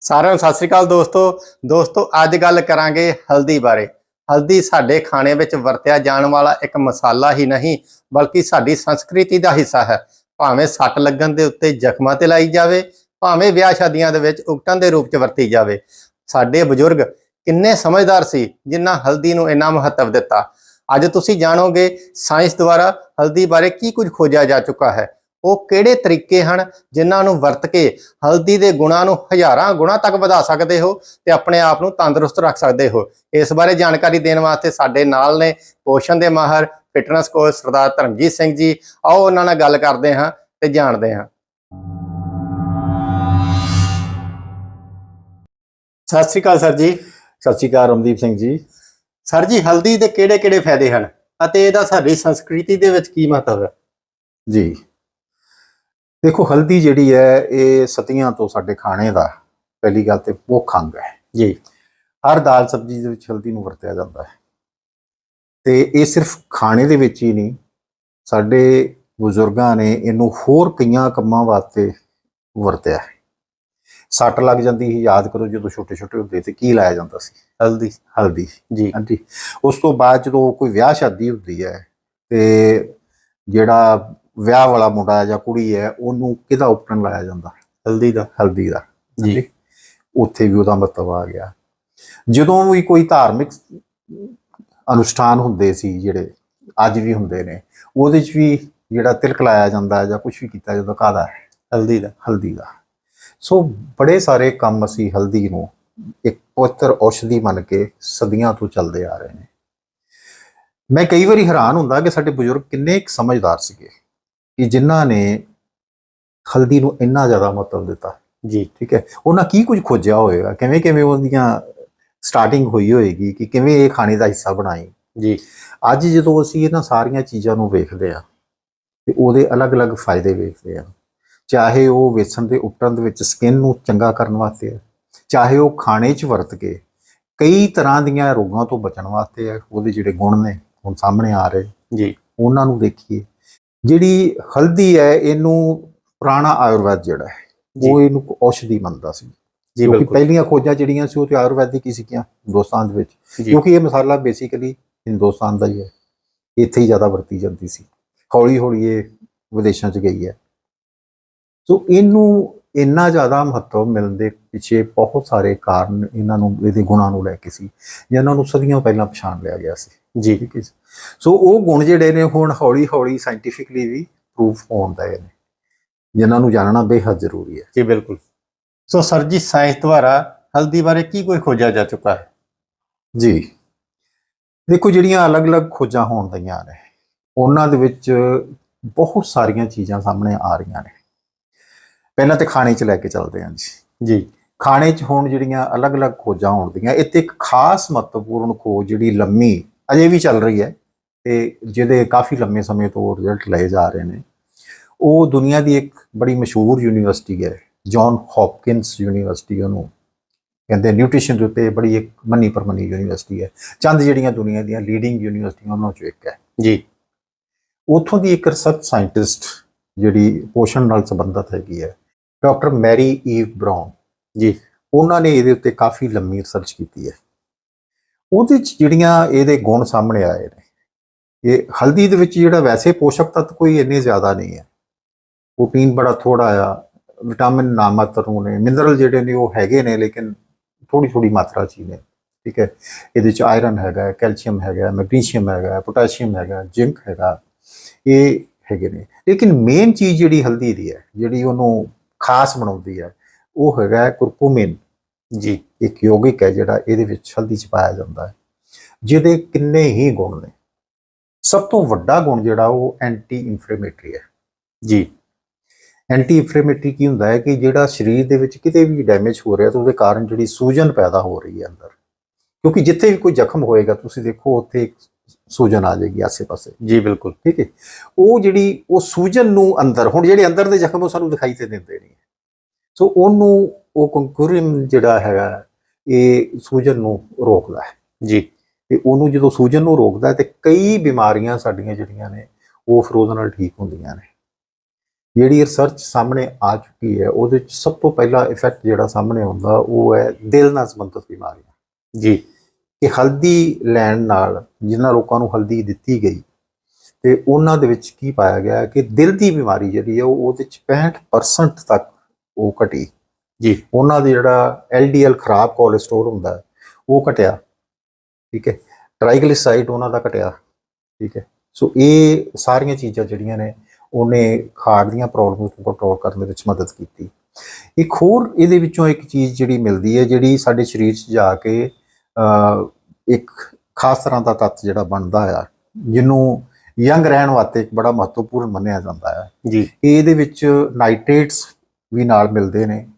ਸਾਰਿਆਂ ਨੂੰ ਸਤਿ ਸ੍ਰੀ ਅਕਾਲ ਦੋਸਤੋ। ਦੋਸਤੋ, ਅੱਜ ਗੱਲ ਕਰਾਂਗੇ ਹਲਦੀ ਬਾਰੇ। ਹਲਦੀ ਸਾਡੇ ਖਾਣੇ ਵਿੱਚ ਵਰਤਿਆ ਜਾਣ ਵਾਲਾ ਇੱਕ ਮਸਾਲਾ ਹੀ ਨਹੀਂ, ਬਲਕਿ ਸਾਡੀ ਸੰਸਕ੍ਰਿਤੀ ਦਾ ਹਿੱਸਾ ਹੈ। ਭਾਵੇਂ ਸੱਟ ਲੱਗਣ ਦੇ ਉੱਤੇ ਜ਼ਖਮਾਂ ਤੇ ਲਾਈ ਜਾਵੇ, ਭਾਵੇਂ ਵਿਆਹ ਸ਼ਾਦੀਆਂ ਦੇ ਵਿੱਚ ਉਗਟਣ ਦੇ ਰੂਪ 'ਚ ਵਰਤੀ ਜਾਵੇ। ਸਾਡੇ ਬਜ਼ੁਰਗ ਕਿੰਨੇ ਸਮਝਦਾਰ ਸੀ ਜਿਨ੍ਹਾਂ ਹਲਦੀ ਨੂੰ ਇੰਨਾ ਮਹੱਤਵ ਦਿੱਤਾ। ਅੱਜ ਤੁਸੀਂ ਜਾਣੋਗੇ ਸਾਇੰਸ ਦੁਆਰਾ ਹਲਦੀ ਬਾਰੇ ਕੀ ਕੁਝ ਖੋਜਿਆ ਜਾ ਚੁੱਕਾ ਹੈ। ਉਹ ਕਿਹੜੇ ਤਰੀਕੇ ਹਨ ਜਿਨ੍ਹਾਂ ਨੂੰ ਵਰਤ ਕੇ ਹਲਦੀ ਦੇ ਗੁਣਾਂ ਨੂੰ ਹਜ਼ਾਰਾਂ ਗੁਣਾ ਤੱਕ ਵਧਾ ਸਕਦੇ ਹੋ ਤੇ ਆਪਣੇ ਆਪ ਨੂੰ ਤੰਦਰੁਸਤ ਰੱਖ ਸਕਦੇ ਹੋ? ਇਸ ਬਾਰੇ ਜਾਣਕਾਰੀ ਦੇਣ ਵਾਸਤੇ ਸਾਡੇ ਨਾਲ ਨੇ ਪੋਸ਼ਣ ਦੇ ਮਾਹਰ ਫਿਟਨੈਸ ਕੋਚ ਸਰਦਾਰ ਧਰਮਜੀਤ ਸਿੰਘ ਜੀ। ਆਓ ਉਹਨਾਂ ਨਾਲ ਗੱਲ ਕਰਦੇ ਹਾਂ ਤੇ ਜਾਣਦੇ ਹਾਂ। ਸਤਿ ਸ੍ਰੀ ਅਕਾਲ ਸਰ ਜੀ। ਸਤਿ ਸ਼੍ਰੀ ਅਕਾਲ ਰਮਦੀਪ ਸਿੰਘ ਜੀ। ਸਰ ਜੀ ਹਲਦੀ ਦੇ ਕਿਹੜੇ-ਕਿਹੜੇ ਫਾਇਦੇ ਹਨ ਅਤੇ ਇਹਦਾ ਸਾਡੀ ਸੰਸਕ੍ਰਿਤੀ ਦੇ ਵਿੱਚ ਕੀ ਮਹੱਤਵ ਹੈ? ਜੀ ਦੇਖੋ ਹਲਦੀ ਜਿਹੜੀ ਹੈ ਇਹ ਸਤੀਆਂ ਤੋਂ ਸਾਡੇ ਖਾਣੇ ਦਾ ਪਹਿਲੀ ਗੱਲ ਤੇ ਭੁੱਖ ਅੰਗ ਹੈ। ਜੀ। ਹਰ ਦਾਲ ਸਬਜ਼ੀ ਦੇ ਵਿੱਚ ਹਲਦੀ ਨੂੰ ਵਰਤਿਆ ਜਾਂਦਾ ਹੈ। ਤੇ ਇਹ ਸਿਰਫ ਖਾਣੇ ਦੇ ਵਿੱਚ ਹੀ ਨਹੀਂ ਸਾਡੇ ਬਜ਼ੁਰਗਾਂ ਨੇ ਇਹਨੂੰ ਹੋਰ ਕਈਆਂ ਕੰਮਾਂ ਵਾਸਤੇ ਵਰਤਿਆ ਹੈ। ਸੱਟ ਲੱਗ ਜਾਂਦੀ ਸੀ ਯਾਦ ਕਰੋ ਜਦੋਂ ਛੋਟੇ ਛੋਟੇ ਹੁੰਦੇ ਤੇ ਕੀ ਲਾਇਆ ਜਾਂਦਾ ਸੀ? ਹਲਦੀ। ਹਲਦੀ। ਜੀ। ਹਾਂਜੀ। ਉਸ ਤੋਂ ਬਾਅਦ ਜਦੋਂ ਕੋਈ ਵਿਆਹ ਸ਼ਾਦੀ ਹੁੰਦੀ ਹੈ ਤੇ ਜਿਹੜਾ ਵਿਆਹ ਵਾਲਾ ਮੁੰਡਾ ਜਾਂ ਕੁੜੀ ਹੈ ਉਹਨੂੰ ਕਿਹਦਾ ਉਪਰਨ ਲਾਇਆ ਜਾਂਦਾ? ਹਲਦੀ ਦਾ। ਹਲਦੀ ਦਾ। ਜੀ। ਉੱਥੇ ਵੀ ਉਹਦਾ ਮਹੱਤਵ ਆ ਗਿਆ। ਜਦੋਂ ਵੀ ਕੋਈ ਧਾਰਮਿਕ ਅਨੁਸ਼ਠਾਨ ਹੁੰਦੇ ਸੀ ਜਿਹੜੇ ਅੱਜ ਵੀ ਹੁੰਦੇ ਨੇ ਉਹਦੇ 'ਚ ਵੀ ਜਿਹੜਾ ਤਿਲਕ ਲਾਇਆ ਜਾਂਦਾ ਜਾਂ ਕੁਝ ਵੀ ਕੀਤਾ ਜਾਂਦਾ ਕਾਹਦਾ? ਹੈ ਹਲਦੀ ਦਾ। ਹਲਦੀ ਦਾ। ਸੋ ਬੜੇ ਸਾਰੇ ਕੰਮ ਅਸੀਂ ਹਲਦੀ ਨੂੰ ਇੱਕ ਪਵਿੱਤਰ ਔਸ਼ਧੀ ਮੰਨ ਕੇ ਸਦੀਆਂ ਤੋਂ ਚੱਲਦੇ ਆ ਰਹੇ ਨੇ। ਮੈਂ ਕਈ ਵਾਰੀ ਹੈਰਾਨ ਹੁੰਦਾ ਕਿ ਸਾਡੇ ਬਜ਼ੁਰਗ ਕਿੰਨੇ ਸਮਝਦਾਰ ਸੀਗੇ। ਕਿ ਜਿਨ੍ਹਾਂ ਨੇ ਹਲਦੀ ਨੂੰ ਇੰਨਾ ਜ਼ਿਆਦਾ ਮਹੱਤਵ ਦਿੱਤਾ। ਜੀ। ਠੀਕ ਹੈ? ਉਹਨਾਂ ਕੀ ਕੁਝ ਖੋਜਿਆ ਹੋਵੇਗਾ ਕਿਵੇਂ ਕਿਵੇਂ ਉਹਦੀਆਂ ਸਟਾਰਟਿੰਗ ਹੋਈ ਹੋਏਗੀ ਕਿ ਕਿਵੇਂ ਇਹ ਖਾਣੇ ਦਾ ਹਿੱਸਾ ਬਣਾਈ? ਜੀ। ਅੱਜ ਜਦੋਂ ਅਸੀਂ ਇਹਨਾਂ ਸਾਰੀਆਂ ਚੀਜ਼ਾਂ ਨੂੰ ਵੇਖਦੇ ਆ ਤੇ ਉਹਦੇ ਅਲੱਗ-ਅਲੱਗ ਫਾਇਦੇ ਵੇਖਦੇ ਆ ਚਾਹੇ ਉਹ ਵੇਸਣ ਦੇ ਉਪਟਨ ਦੇ ਵਿੱਚ ਸਕਿਨ ਨੂੰ ਚੰਗਾ ਕਰਨ ਵਾਸਤੇ ਹੈ ਚਾਹੇ ਉਹ ਖਾਣੇ 'ਚ ਵਰਤ ਕੇ ਕਈ ਤਰ੍ਹਾਂ ਦੀਆਂ ਰੋਗਾਂ ਤੋਂ ਬਚਣ ਵਾਸਤੇ ਹੈ ਉਹਦੇ ਜਿਹੜੇ ਗੁਣ ਨੇ ਹੁਣ ਸਾਹਮਣੇ ਆ ਰਹੇ। ਜੀ। ਉਹਨਾਂ ਨੂੰ ਦੇਖੀਏ ਜਿਹੜੀ ਹਲਦੀ ਹੈ ਇਹਨੂੰ ਪੁਰਾਣਾ ਆਯੁਰਵੈਦ ਜਿਹੜਾ ਹੈ। ਉਹ ਇਹਨੂੰ ਔਸ਼ਧੀ ਮੰਨਦਾ ਸੀ। ਜੀ ਕਿਉਂਕਿ ਬਿਲਕੁਲ। ਪਹਿਲੀਆਂ ਖੋਜਾਂ ਜਿਹੜੀਆਂ ਸੀ ਉਹ ਤੇ ਆਯੁਰਵੈਦਿਕ ਹੀ ਸੀਗੀਆਂ ਹਿੰਦੁਸਤਾਨ ਦੇ ਵਿੱਚ। ਕਿਉਂਕਿ ਇਹ ਮਸਾਲਾ ਬੇਸਿਕਲੀ ਹਿੰਦੁਸਤਾਨ ਦਾ ਹੀ ਹੈ। ਇੱਥੇ ਹੀ ਜ਼ਿਆਦਾ ਵਰਤੀ ਜਾਂਦੀ ਸੀ। ਹੌਲੀ ਹੌਲੀ ਇਹ ਵਿਦੇਸ਼ਾਂ 'ਚ ਗਈ ਹੈ। ਸੋ ਇਹਨੂੰ ਇੰਨਾ ਜ਼ਿਆਦਾ ਮਹੱਤਵ ਮਿਲਣ ਦੇ ਪਿੱਛੇ ਬਹੁਤ ਸਾਰੇ ਕਾਰਨ ਇਹਨਾਂ ਨੂੰ ਇਹਦੇ ਗੁਣਾਂ ਨੂੰ ਲੈ ਕੇ ਸੀ ਜਿਨ੍ਹਾਂ ਨੂੰ ਸਦੀਆਂ ਪਹਿਲਾਂ ਪਛਾਣ ਲਿਆ ਗਿਆ ਸੀ। ਜੀ। ਠੀਕ ਹੈ। ਸੋ ਉਹ ਗੁਣ ਜਿਹੜੇ ਨੇ ਹੁਣ ਹੌਲੀ ਹੌਲੀ ਸਾਇੰਟੀਫਿਕਲੀ ਵੀ ਪ੍ਰੂਫ ਹੋਣ ਦਏ ਨੇ ਜਿਨ੍ਹਾਂ ਨੂੰ ਜਾਣਨਾ ਬੇਹੱਦ ਜ਼ਰੂਰੀ ਹੈ। ਜੀ ਬਿਲਕੁਲ। ਸੋ ਸਰ ਜੀ ਸਾਇੰਸ ਦੁਆਰਾ ਹਲਦੀ ਬਾਰੇ ਕੀ ਕੁਝ ਖੋਜਿਆ ਜਾ ਚੁੱਕਾ ਹੈ? ਜੀ। ਦੇਖੋ ਜਿਹੜੀਆਂ ਅਲੱਗ-ਅਲੱਗ ਖੋਜਾਂ ਹੋਣ ਦਈਆਂ ਨੇ ਉਹਨਾਂ ਦੇ ਵਿੱਚ ਬਹੁਤ ਸਾਰੀਆਂ ਚੀਜ਼ਾਂ ਸਾਹਮਣੇ ਆ ਰਹੀਆਂ ਨੇ। ਪਹਿਲਾਂ ਤੇ ਖਾਣੇ 'ਚ ਲੈ ਕੇ ਚੱਲਦੇ ਹਾਂ ਜੀ। ਜੀ। ਖਾਣੇ 'ਚ ਹੁਣ ਜਿਹੜੀਆਂ ਅਲੱਗ-ਅਲੱਗ ਖੋਜਾਂ ਹੋਣ ਦੀਆਂ ਇੱਥੇ ਇੱਕ ਖਾਸ ਮਹੱਤਵਪੂਰਨ ਖੋਜ ਜਿਹੜੀ ਲੰਮੀ ਅਜੇ ਵੀ ਚੱਲ ਰਹੀ ਹੈ ਤੇ ਜਿਹਦੇ ਕਾਫੀ ਲੰਮੇ ਸਮੇਂ ਤੋਂ ਰਿਜ਼ਲਟ ਲਏ ਜਾ ਰਹੇ ਨੇ। ਉਹ ਦੁਨੀਆ ਦੀ ਇੱਕ ਬੜੀ ਮਸ਼ਹੂਰ ਯੂਨੀਵਰਸਿਟੀ ਹੈ ਜੌਨ ਹੌਪਕਿੰਸ ਯੂਨੀਵਰਸਿਟੀ ਉਹਨੂੰ ਕਹਿੰਦੇ ਨਿਊਟ੍ਰੀਸ਼ਨ ਦੇ ਉੱਤੇ ਬੜੀ ਇੱਕ ਮੰਨੀ ਪਰਮੰਨੀ ਯੂਨੀਵਰਸਿਟੀ ਹੈ। ਚੰਦ ਜਿਹੜੀਆਂ ਦੁਨੀਆ ਦੀਆਂ ਲੀਡਿੰਗ ਯੂਨੀਵਰਸਿਟੀਆਂ ਉਹਨਾਂ ਚੋਂ ਇੱਕ ਹੈ। ਜੀ। ਉਥੋਂ ਦੀ ਇੱਕ ਰਿਸਰਚ ਸਾਇੰਟਿਸਟ ਜਿਹੜੀ ਪੋਸ਼ਣ ਨਾਲ ਸੰਬੰਧਿਤ ਹੈਗੀ ਹੈ ਡਾਕਟਰ ਮੈਰੀ ਈਵ ਬ੍ਰਾਊਨ। ਜੀ, ਉਹਨਾਂ ਨੇ ਇਹਦੇ ਉੱਤੇ ਕਾਫੀ ਲੰਮੀ ਰਿਸਰਚ ਕੀਤੀ ਹੈ। ਉਹਦੇ ਚ ਜਿਹੜੀਆਂ ਇਹਦੇ ਗੁਣ ਸਾਹਮਣੇ ਆਏ ਨੇ, ਇਹ ਹਲਦੀ ਦੇ ਵਿੱਚ ਜਿਹੜਾ ਵੈਸੇ ਪੋਸ਼ਕ ਤੱਤ ਕੋਈ ਇੰਨੇ ਜ਼ਿਆਦਾ ਨਹੀਂ ਹੈ। ਪ੍ਰੋਟੀਨ ਬੜਾ ਥੋੜਾ ਆ, ਵਿਟਾਮਿਨ ਨਾ ਨਾਮਾਤਰ ਨੇ, ਮਿਨਰਲ ਜਿਹੜੇ ਨੇ ਉਹ ਹੈਗੇ ਨੇ, ਲੇਕਿਨ ਥੋੜੀ ਥੋੜੀ ਮਾਤਰਾ ਚ ਹੀ ਨੇ, ਠੀਕ ਹੈ। ਇਹਦੇ ਚ ਆਇਰਨ ਹੈਗਾ, ਕੈਲਸ਼ੀਅਮ ਹੈਗਾ, ਮੈਗਨੀਸ਼ੀਅਮ ਹੈਗਾ, ਪੋਟਾਸ਼ੀਅਮ ਹੈਗਾ, ਜ਼ਿੰਕ ਹੈਗਾ, ਇਹ ਹੈਗੇ ਨੇ। ਲੇਕਿਨ ਮੇਨ ਚੀਜ਼ ਜਿਹੜੀ ਹਲਦੀ ਦੀ ਹੈ, ਜਿਹੜੀ ਉਹਨੂੰ ਖਾਸ ਬਣਾਉਂਦੀ ਹੈ ਉਹ ਹੈਗਾ ਕੁਰਕੂਮਿਨ ਜੀ। ਇੱਕ ਯੋਗਿਕ ਹੈ ਜਿਹੜਾ ਇਹਦੇ ਵਿੱਚ ਹਲਦੀ ਚ ਪਾਇਆ ਜਾਂਦਾ ਹੈ। ਜਿਹਦੇ ਕਿੰਨੇ ਹੀ ਗੁਣ ਨੇ। ਸਭ ਤੋਂ ਵੱਡਾ ਗੁਣ ਜਿਹੜਾ ਉਹ ਐਂਟੀ ਇਨਫਲੇਮੇਟਰੀ ਹੈ। ਜੀ। ਐਂਟੀ ਇਨਫਲੇਮੇਟਰੀ ਕੀ ਹੁੰਦਾ ਹੈ ਕਿ ਜਿਹੜਾ ਸਰੀਰ ਦੇ ਵਿੱਚ ਕਿਤੇ ਵੀ ਡੈਮੇਜ ਹੋ ਰਿਹਾ ਤਾਂ ਉਹਦੇ ਕਾਰਨ ਜਿਹੜੀ ਸੂਜਨ ਪੈਦਾ ਹੋ ਰਹੀ ਹੈ ਅੰਦਰ। ਕਿਉਂਕਿ ਜਿੱਥੇ ਵੀ ਕੋਈ ਜ਼ਖਮ ਹੋਏਗਾ ਤੁਸੀਂ ਦੇਖੋ ਉੱਥੇ ਇੱਕ ਸੂਜਨ ਆ ਜਾਏਗੀ ਆਸੇ-ਪਾਸੇ। ਜੀ ਬਿਲਕੁਲ। ਠੀਕ ਹੈ? ਉਹ ਜਿਹੜੀ ਉਹ ਸੂਜਨ ਨੂੰ ਅੰਦਰ ਹੁਣ ਜਿਹੜੇ ਅੰਦਰ ਦੇ ਜ਼ਖਮ ਉਹ ਸਾਨੂੰ ਦਿਖਾਈ ਤੇ ਦਿੰਦੇ ਨਹੀਂ ਸੋ ਉਹਨੂੰ ਉਹ ਕੰਕੁਰਿਮ ਜਿਹੜਾ ਹੈਗਾ ਇਹ ਸੂਜਨ ਨੂੰ ਰੋਕਦਾ ਹੈ। ਜੀ। ਤੇ ਉਹਨੂੰ ਜਦੋਂ ਸੂਜਨ ਨੂੰ ਰੋਕਦਾ ਤੇ ਕਈ ਬਿਮਾਰੀਆਂ ਸਾਡੀਆਂ ਜਿਹੜੀਆਂ ਨੇ ਉਹ ਫਿਰ ਉਹਦੇ ਨਾਲ ਠੀਕ ਹੁੰਦੀਆਂ ਨੇ। ਜਿਹੜੀ ਰਿਸਰਚ ਸਾਹਮਣੇ ਆ ਚੁੱਕੀ ਹੈ ਉਹਦੇ ਵਿੱਚ ਸਭ ਤੋਂ ਪਹਿਲਾ ਇਫੈਕਟ ਜਿਹੜਾ ਸਾਹਮਣੇ ਆਉਂਦਾ ਉਹ ਹੈ ਦਿਲ ਨਾਲ ਸੰਬੰਧਿਤ ਬਿਮਾਰੀਆਂ। ਜੀ। ਕਿ ਹਲਦੀ ਲੈਣ ਨਾਲ ਜਿਨ੍ਹਾਂ ਲੋਕਾਂ ਨੂੰ ਹਲਦੀ ਦਿੱਤੀ ਗਈ ਤੇ ਉਹਨਾਂ ਦੇ ਵਿੱਚ ਕੀ ਪਾਇਆ ਗਿਆ ਕਿ ਦਿਲ ਦੀ ਬਿਮਾਰੀ ਜਿਹੜੀ ਹੈ ਉਹ ਉਹਦੇ ਵਿੱਚ 65% ਤੱਕ ਉਹ ਘਟੀ। ਜੀ। ਉਹਨਾਂ ਦੀ ਜਿਹੜਾ LDL ਖਰਾਬ ਕੋਲੇਸਟ੍ਰੋਲ ਹੁੰਦਾ ਉਹ ਘਟਿਆ। ਠੀਕ ਹੈ? ਟ੍ਰਾਈਗਲਿਸਰਾਈਡ ਉਹਨਾਂ ਦਾ ਘਟਿਆ। ਠੀਕ ਹੈ? ਸੋ ਇਹ ਸਾਰੀਆਂ ਚੀਜ਼ਾਂ ਜਿਹੜੀਆਂ ਨੇ ਉਹਨੇ ਹਾਰਟ ਦੀਆਂ ਪ੍ਰੋਬਲਮਸ ਨੂੰ ਕੰਟਰੋਲ ਕਰਨ ਦੇ ਵਿੱਚ ਮਦਦ ਕੀਤੀ। ਇੱਕ ਹੋਰ ਇਹਦੇ ਵਿੱਚੋਂ ਇੱਕ ਚੀਜ਼ ਜਿਹੜੀ ਮਿਲਦੀ ਹੈ ਜਿਹੜੀ ਸਾਡੇ ਸਰੀਰ 'ਚ ਜਾ ਕੇ ਇੱਕ ਖਾਸ ਤਰ੍ਹਾਂ ਦਾ ਤੱਤ ਜਿਹੜਾ ਬਣਦਾ ਆ ਜਿਹਨੂੰ ਯੰਗ ਰਹਿਣ ਵਾਸਤੇ ਇੱਕ ਬੜਾ ਮਹੱਤਵਪੂਰਨ ਮੰਨਿਆ ਜਾਂਦਾ ਹੈ ਜੀ। ਇਹਦੇ ਵਿੱਚ ਨਾਈਟ੍ਰੇਟਸ ਵੀ ਨਾਲ ਮਿਲਦੇ ਨੇ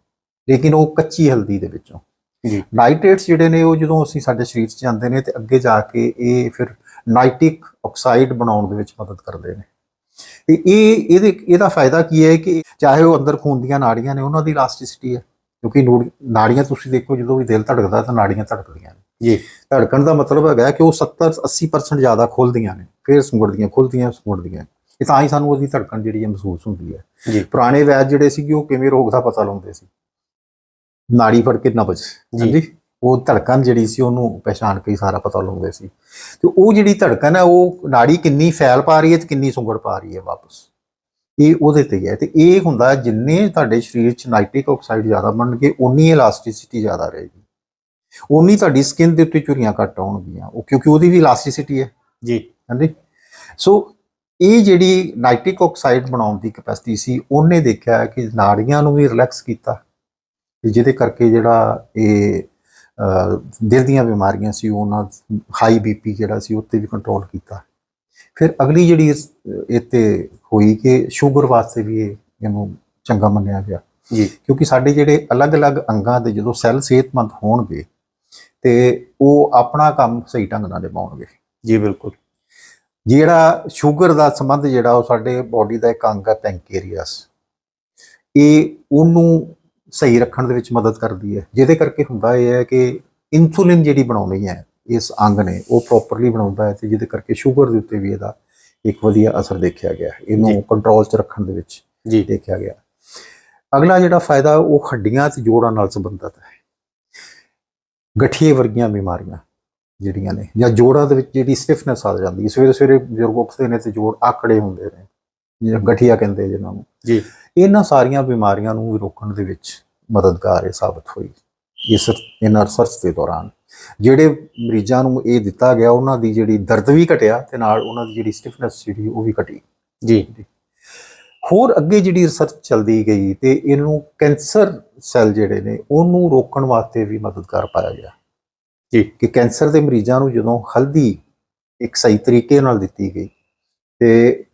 ਲੇਕਿਨ ਉਹ ਕੱਚੀ ਹਲਦੀ ਦੇ ਵਿੱਚੋਂ। ਜੀ। ਨਾਈਟ੍ਰੇਟਸ ਜਿਹੜੇ ਨੇ ਉਹ ਜਦੋਂ ਅਸੀਂ ਸਾਡੇ ਸਰੀਰ 'ਚ ਜਾਂਦੇ ਨੇ ਤੇ ਅੱਗੇ ਜਾ ਕੇ ਇਹ ਫਿਰ ਨਾਈਟ੍ਰਿਕ ਆਕਸਾਈਡ ਬਣਾਉਣ ਦੇ ਵਿੱਚ ਮਦਦ ਕਰਦੇ ਨੇ। ਤੇ ਇਹ ਇਹਦੇ ਇਹਦਾ ਫਾਇਦਾ ਕੀ ਹੈ ਕਿ ਚਾਹੇ ਉਹ ਅੰਦਰ ਖੂਨ ਦੀਆਂ ਨਾੜੀਆਂ ਨੇ ਉਹਨਾਂ ਦੀ ਇਲਾਸਟਿਸਿਟੀ ਹੈ ਕਿਉਂਕਿ ਨੂੜ- ਨਾੜੀਆਂ ਤੁਸੀਂ ਦੇਖੋ ਜਦੋਂ ਵੀ ਦਿਲ ਧੜਕਦਾ ਤਾਂ ਨਾੜੀਆਂ ਧੜਕਦੀਆਂ ਨੇ। ਜੀ। ਧੜਕਣ ਦਾ ਮਤਲਬ ਹੈਗਾ ਕਿ ਉਹ 70 80% ਜ਼ਿਆਦਾ ਖੁੱਲਦੀਆਂ ਨੇ ਫਿਰ ਸੁੰਗੜਦੀਆਂ ਖੁੱਲਦੀਆਂ ਸੁੰਗੜਦੀਆਂ ਇਹ ਤਾਂ ਹੀ ਸਾਨੂੰ ਉਹਦੀ ਧੜਕਣ ਜਿਹੜੀ ਹੈ ਮਹਿਸੂਸ ਹੁੰਦੀ ਹੈ। ਜੀ। ਪੁਰਾਣੇ ਵੈਦ ਜਿਹੜੇ ਸੀਗੇ ਉਹ ਕਿਵੇਂ ਰੋਗ ਦਾ ਪਤਾ ਲਾਉਂਦੇ ਸੀ? ਨਾੜੀ ਫੜ ਕੇ ਨਬਜ ਜੀ। ਉਹ ਧੜਕਣ ਜਿਹੜੀ ਸੀ ਉਹਨੂੰ ਪਛਾਣ ਕੇ ਸਾਰਾ ਪਤਾ ਲਾਉਂਦੇ ਸੀ। ਤੇ ਉਹ ਜਿਹੜੀ ਧੜਕਣ ਹੈ ਉਹ ਨਾੜੀ ਕਿੰਨੀ ਫੈਲ ਪਾ ਰਹੀ ਹੈ ਤੇ ਕਿੰਨੀ ਸੁੰਗੜ ਪਾ ਰਹੀ ਹੈ ਵਾਪਸ। ਇਹ ਉਹਦੇ ਤੇ ਹੀ ਹੈ ਤੇ ਇਹ ਹੁੰਦਾ ਜਿੰਨੇ ਤੁਹਾਡੇ ਸਰੀਰ 'ਚ ਨਾਈਟ੍ਰਿਕ ਆਕਸਾਈਡ ਜ਼ਿਆਦਾ ਬਣਨਗੇ ਉਨੀ ਇਲਾਸਟਿਸਿਟੀ ਜ਼ਿਆਦਾ ਰਹੇਗੀ। ਉਨੀ ਤੁਹਾਡੀ ਸਕਿਨ ਦੇ ਉੱਤੇ ਝੁਰੀਆਂ ਘੱਟ ਆਉਣਗੀਆਂ। ਉਹ ਕਿਉਂਕਿ ਉਹਦੀ ਵੀ ਇਲਾਸਟਿਸਿਟੀ ਹੈ। ਜੀ। ਹਾਂਜੀ। ਸੋ ਇਹ ਜਿਹੜੀ ਨਾਈਟ੍ਰਿਕ ਆਕਸਾਈਡ ਬਣਾਉਣ ਦੀ ਕੈਪੈਸਿਟੀ ਸੀ ਉਹਨੇ ਦੇਖਿਆ ਕਿ ਨਾੜੀਆਂ ਨੂੰ ਵੀ ਰਿਲੈਕਸ ਕੀਤਾ ਤੇ ਜਿਹਦੇ ਕਰਕੇ ਜਿਹੜਾ ਇਹ ਦਿਲ ਦੀਆਂ ਬਿਮਾਰੀਆਂ ਸੀ ਉਹਨਾਂ ਹਾਈ ਬੀਪੀ ਜਿਹੜਾ ਸੀ ਉੱਤੇ ਵੀ ਕੰਟਰੋਲ ਕੀਤਾ। ਫਿਰ ਅਗਲੀ ਜਿਹੜੀ ਤੇ ਹੋਈ ਕਿ ਸ਼ੂਗਰ ਵਾਸਤੇ ਵੀ ਇਹ ਇਹਨੂੰ ਚੰਗਾ ਮੰਨਿਆ ਗਿਆ। ਜੀ। ਕਿਉਂਕਿ ਸਾਡੇ ਜਿਹੜੇ ਅਲੱਗ-ਅਲੱਗ ਅੰਗਾਂ ਦੇ ਜਦੋਂ ਸੈੱਲ ਸਿਹਤਮੰਦ ਹੋਣਗੇ ਤੇ ਉਹ ਆਪਣਾ ਕੰਮ ਸਹੀ ਢੰਗ ਨਾਲ ਨਿਭਾਉਣਗੇ। ਜੀ ਬਿਲਕੁਲ। ਜਿਹੜਾ ਸ਼ੂਗਰ ਦਾ ਸੰਬੰਧ ਜਿਹੜਾ ਉਹ ਸਾਡੇ ਬਾਡੀ ਦਾ ਇੱਕ ਅੰਗ ਹੈ ਪੈਂਕਰੀਅਸ ਇਹ ਉਹਨੂੰ ਸਹੀ ਰੱਖਣ ਦੇ ਵਿੱਚ ਮਦਦ ਕਰਦੀ ਹੈ। ਜਿਹਦੇ ਕਰਕੇ ਹੁੰਦਾ ਇਹ ਹੈ ਕਿ ਇਨਸੂਲਿਨ ਜਿਹੜੀ ਬਣਾਉਣੀ ਹੈ ਇਸ ਅੰਗ ਨੇ ਉਹ ਪ੍ਰੋਪਰਲੀ ਬਣਾਉਂਦਾ ਹੈ ਤੇ ਜਿਹਦੇ ਕਰਕੇ ਸ਼ੂਗਰ ਦੇ ਉੱਤੇ ਵੀ ਇਹਦਾ ਇੱਕ ਵਧੀਆ ਅਸਰ ਦੇਖਿਆ ਗਿਆ। ਇਹਨੂੰ ਕੰਟਰੋਲ 'ਚ ਰੱਖਣ ਦੇ ਵਿੱਚ ਜੀ। ਦੇਖਿਆ ਗਿਆ। ਅਗਲਾ ਜਿਹੜਾ ਫਾਇਦਾ ਉਹ ਹੱਡੀਆਂ ਤੇ ਜੋੜਾਂ ਨਾਲ ਸੰਬੰਧਿਤ ਹੈ। ਗਠੀਏ ਵਰਗੀਆਂ ਬਿਮਾਰੀਆਂ। ਜਿਹੜੀਆਂ ਨੇ ਜਾਂ ਜੋੜਾਂ ਦੇ ਵਿੱਚ ਜਿਹੜੀ ਸਟਿਫਨੈਸ ਆ ਜਾਂਦੀ ਹੈ। ਸਵੇਰੇ ਸਵੇਰੇ ਬਜ਼ੁਰਗ ਉੱਠਦੇ ਨੇ ਤੇ ਜੋੜ ਆਕੜੇ ਹੁੰਦੇ ਨੇ ਜਿਹੜਾ ਗਠੀਆ ਕਹਿੰਦੇ ਜਿਹਨਾਂ ਨੂੰ। ਜੀ। ਇਹਨਾਂ ਸਾਰੀਆਂ ਬਿਮਾਰੀਆਂ ਨੂੰ ਰੋਕਣ ਦੇ ਵਿੱਚ ਮਦਦਗਾਰ ਇਹ ਸਾਬਤ ਹੋਈ ਇਸ ਇਹਨਾਂ ਰਿਸਰਚ ਦੇ ਦੌਰਾਨ। ਜਿਹੜੇ ਮਰੀਜ਼ਾਂ ਨੂੰ ਇਹ ਦਿੱਤਾ ਗਿਆ ਉਹਨਾਂ ਦੀ ਜਿਹੜੀ ਦਰਦ ਵੀ ਘਟਿਆ ਤੇ ਨਾਲ ਉਹਨਾਂ ਦੀ ਜਿਹੜੀ ਸਟਿਫਨੈਸ ਜਿਹੜੀ ਉਹ ਵੀ ਘਟੀ। ਜੀ। ਹੋਰ ਅੱਗੇ ਜਿਹੜੀ ਰਿਸਰਚ ਚੱਲਦੀ ਗਈ ਤੇ ਇਹਨੂੰ ਕੈਂਸਰ ਸੈੱਲ ਜਿਹੜੇ ਨੇ ਉਹਨੂੰ ਰੋਕਣ ਵਾਸਤੇ ਵੀ ਮਦਦਗਾਰ ਪਾਇਆ ਗਿਆ। ਜੀ। ਕਿ ਕੈਂਸਰ ਦੇ ਮਰੀਜ਼ਾਂ ਨੂੰ ਜਦੋਂ ਹਲਦੀ ਇੱਕ ਸਹੀ ਤਰੀਕੇ ਨਾਲ ਦਿੱਤੀ ਗਈ ਤੇ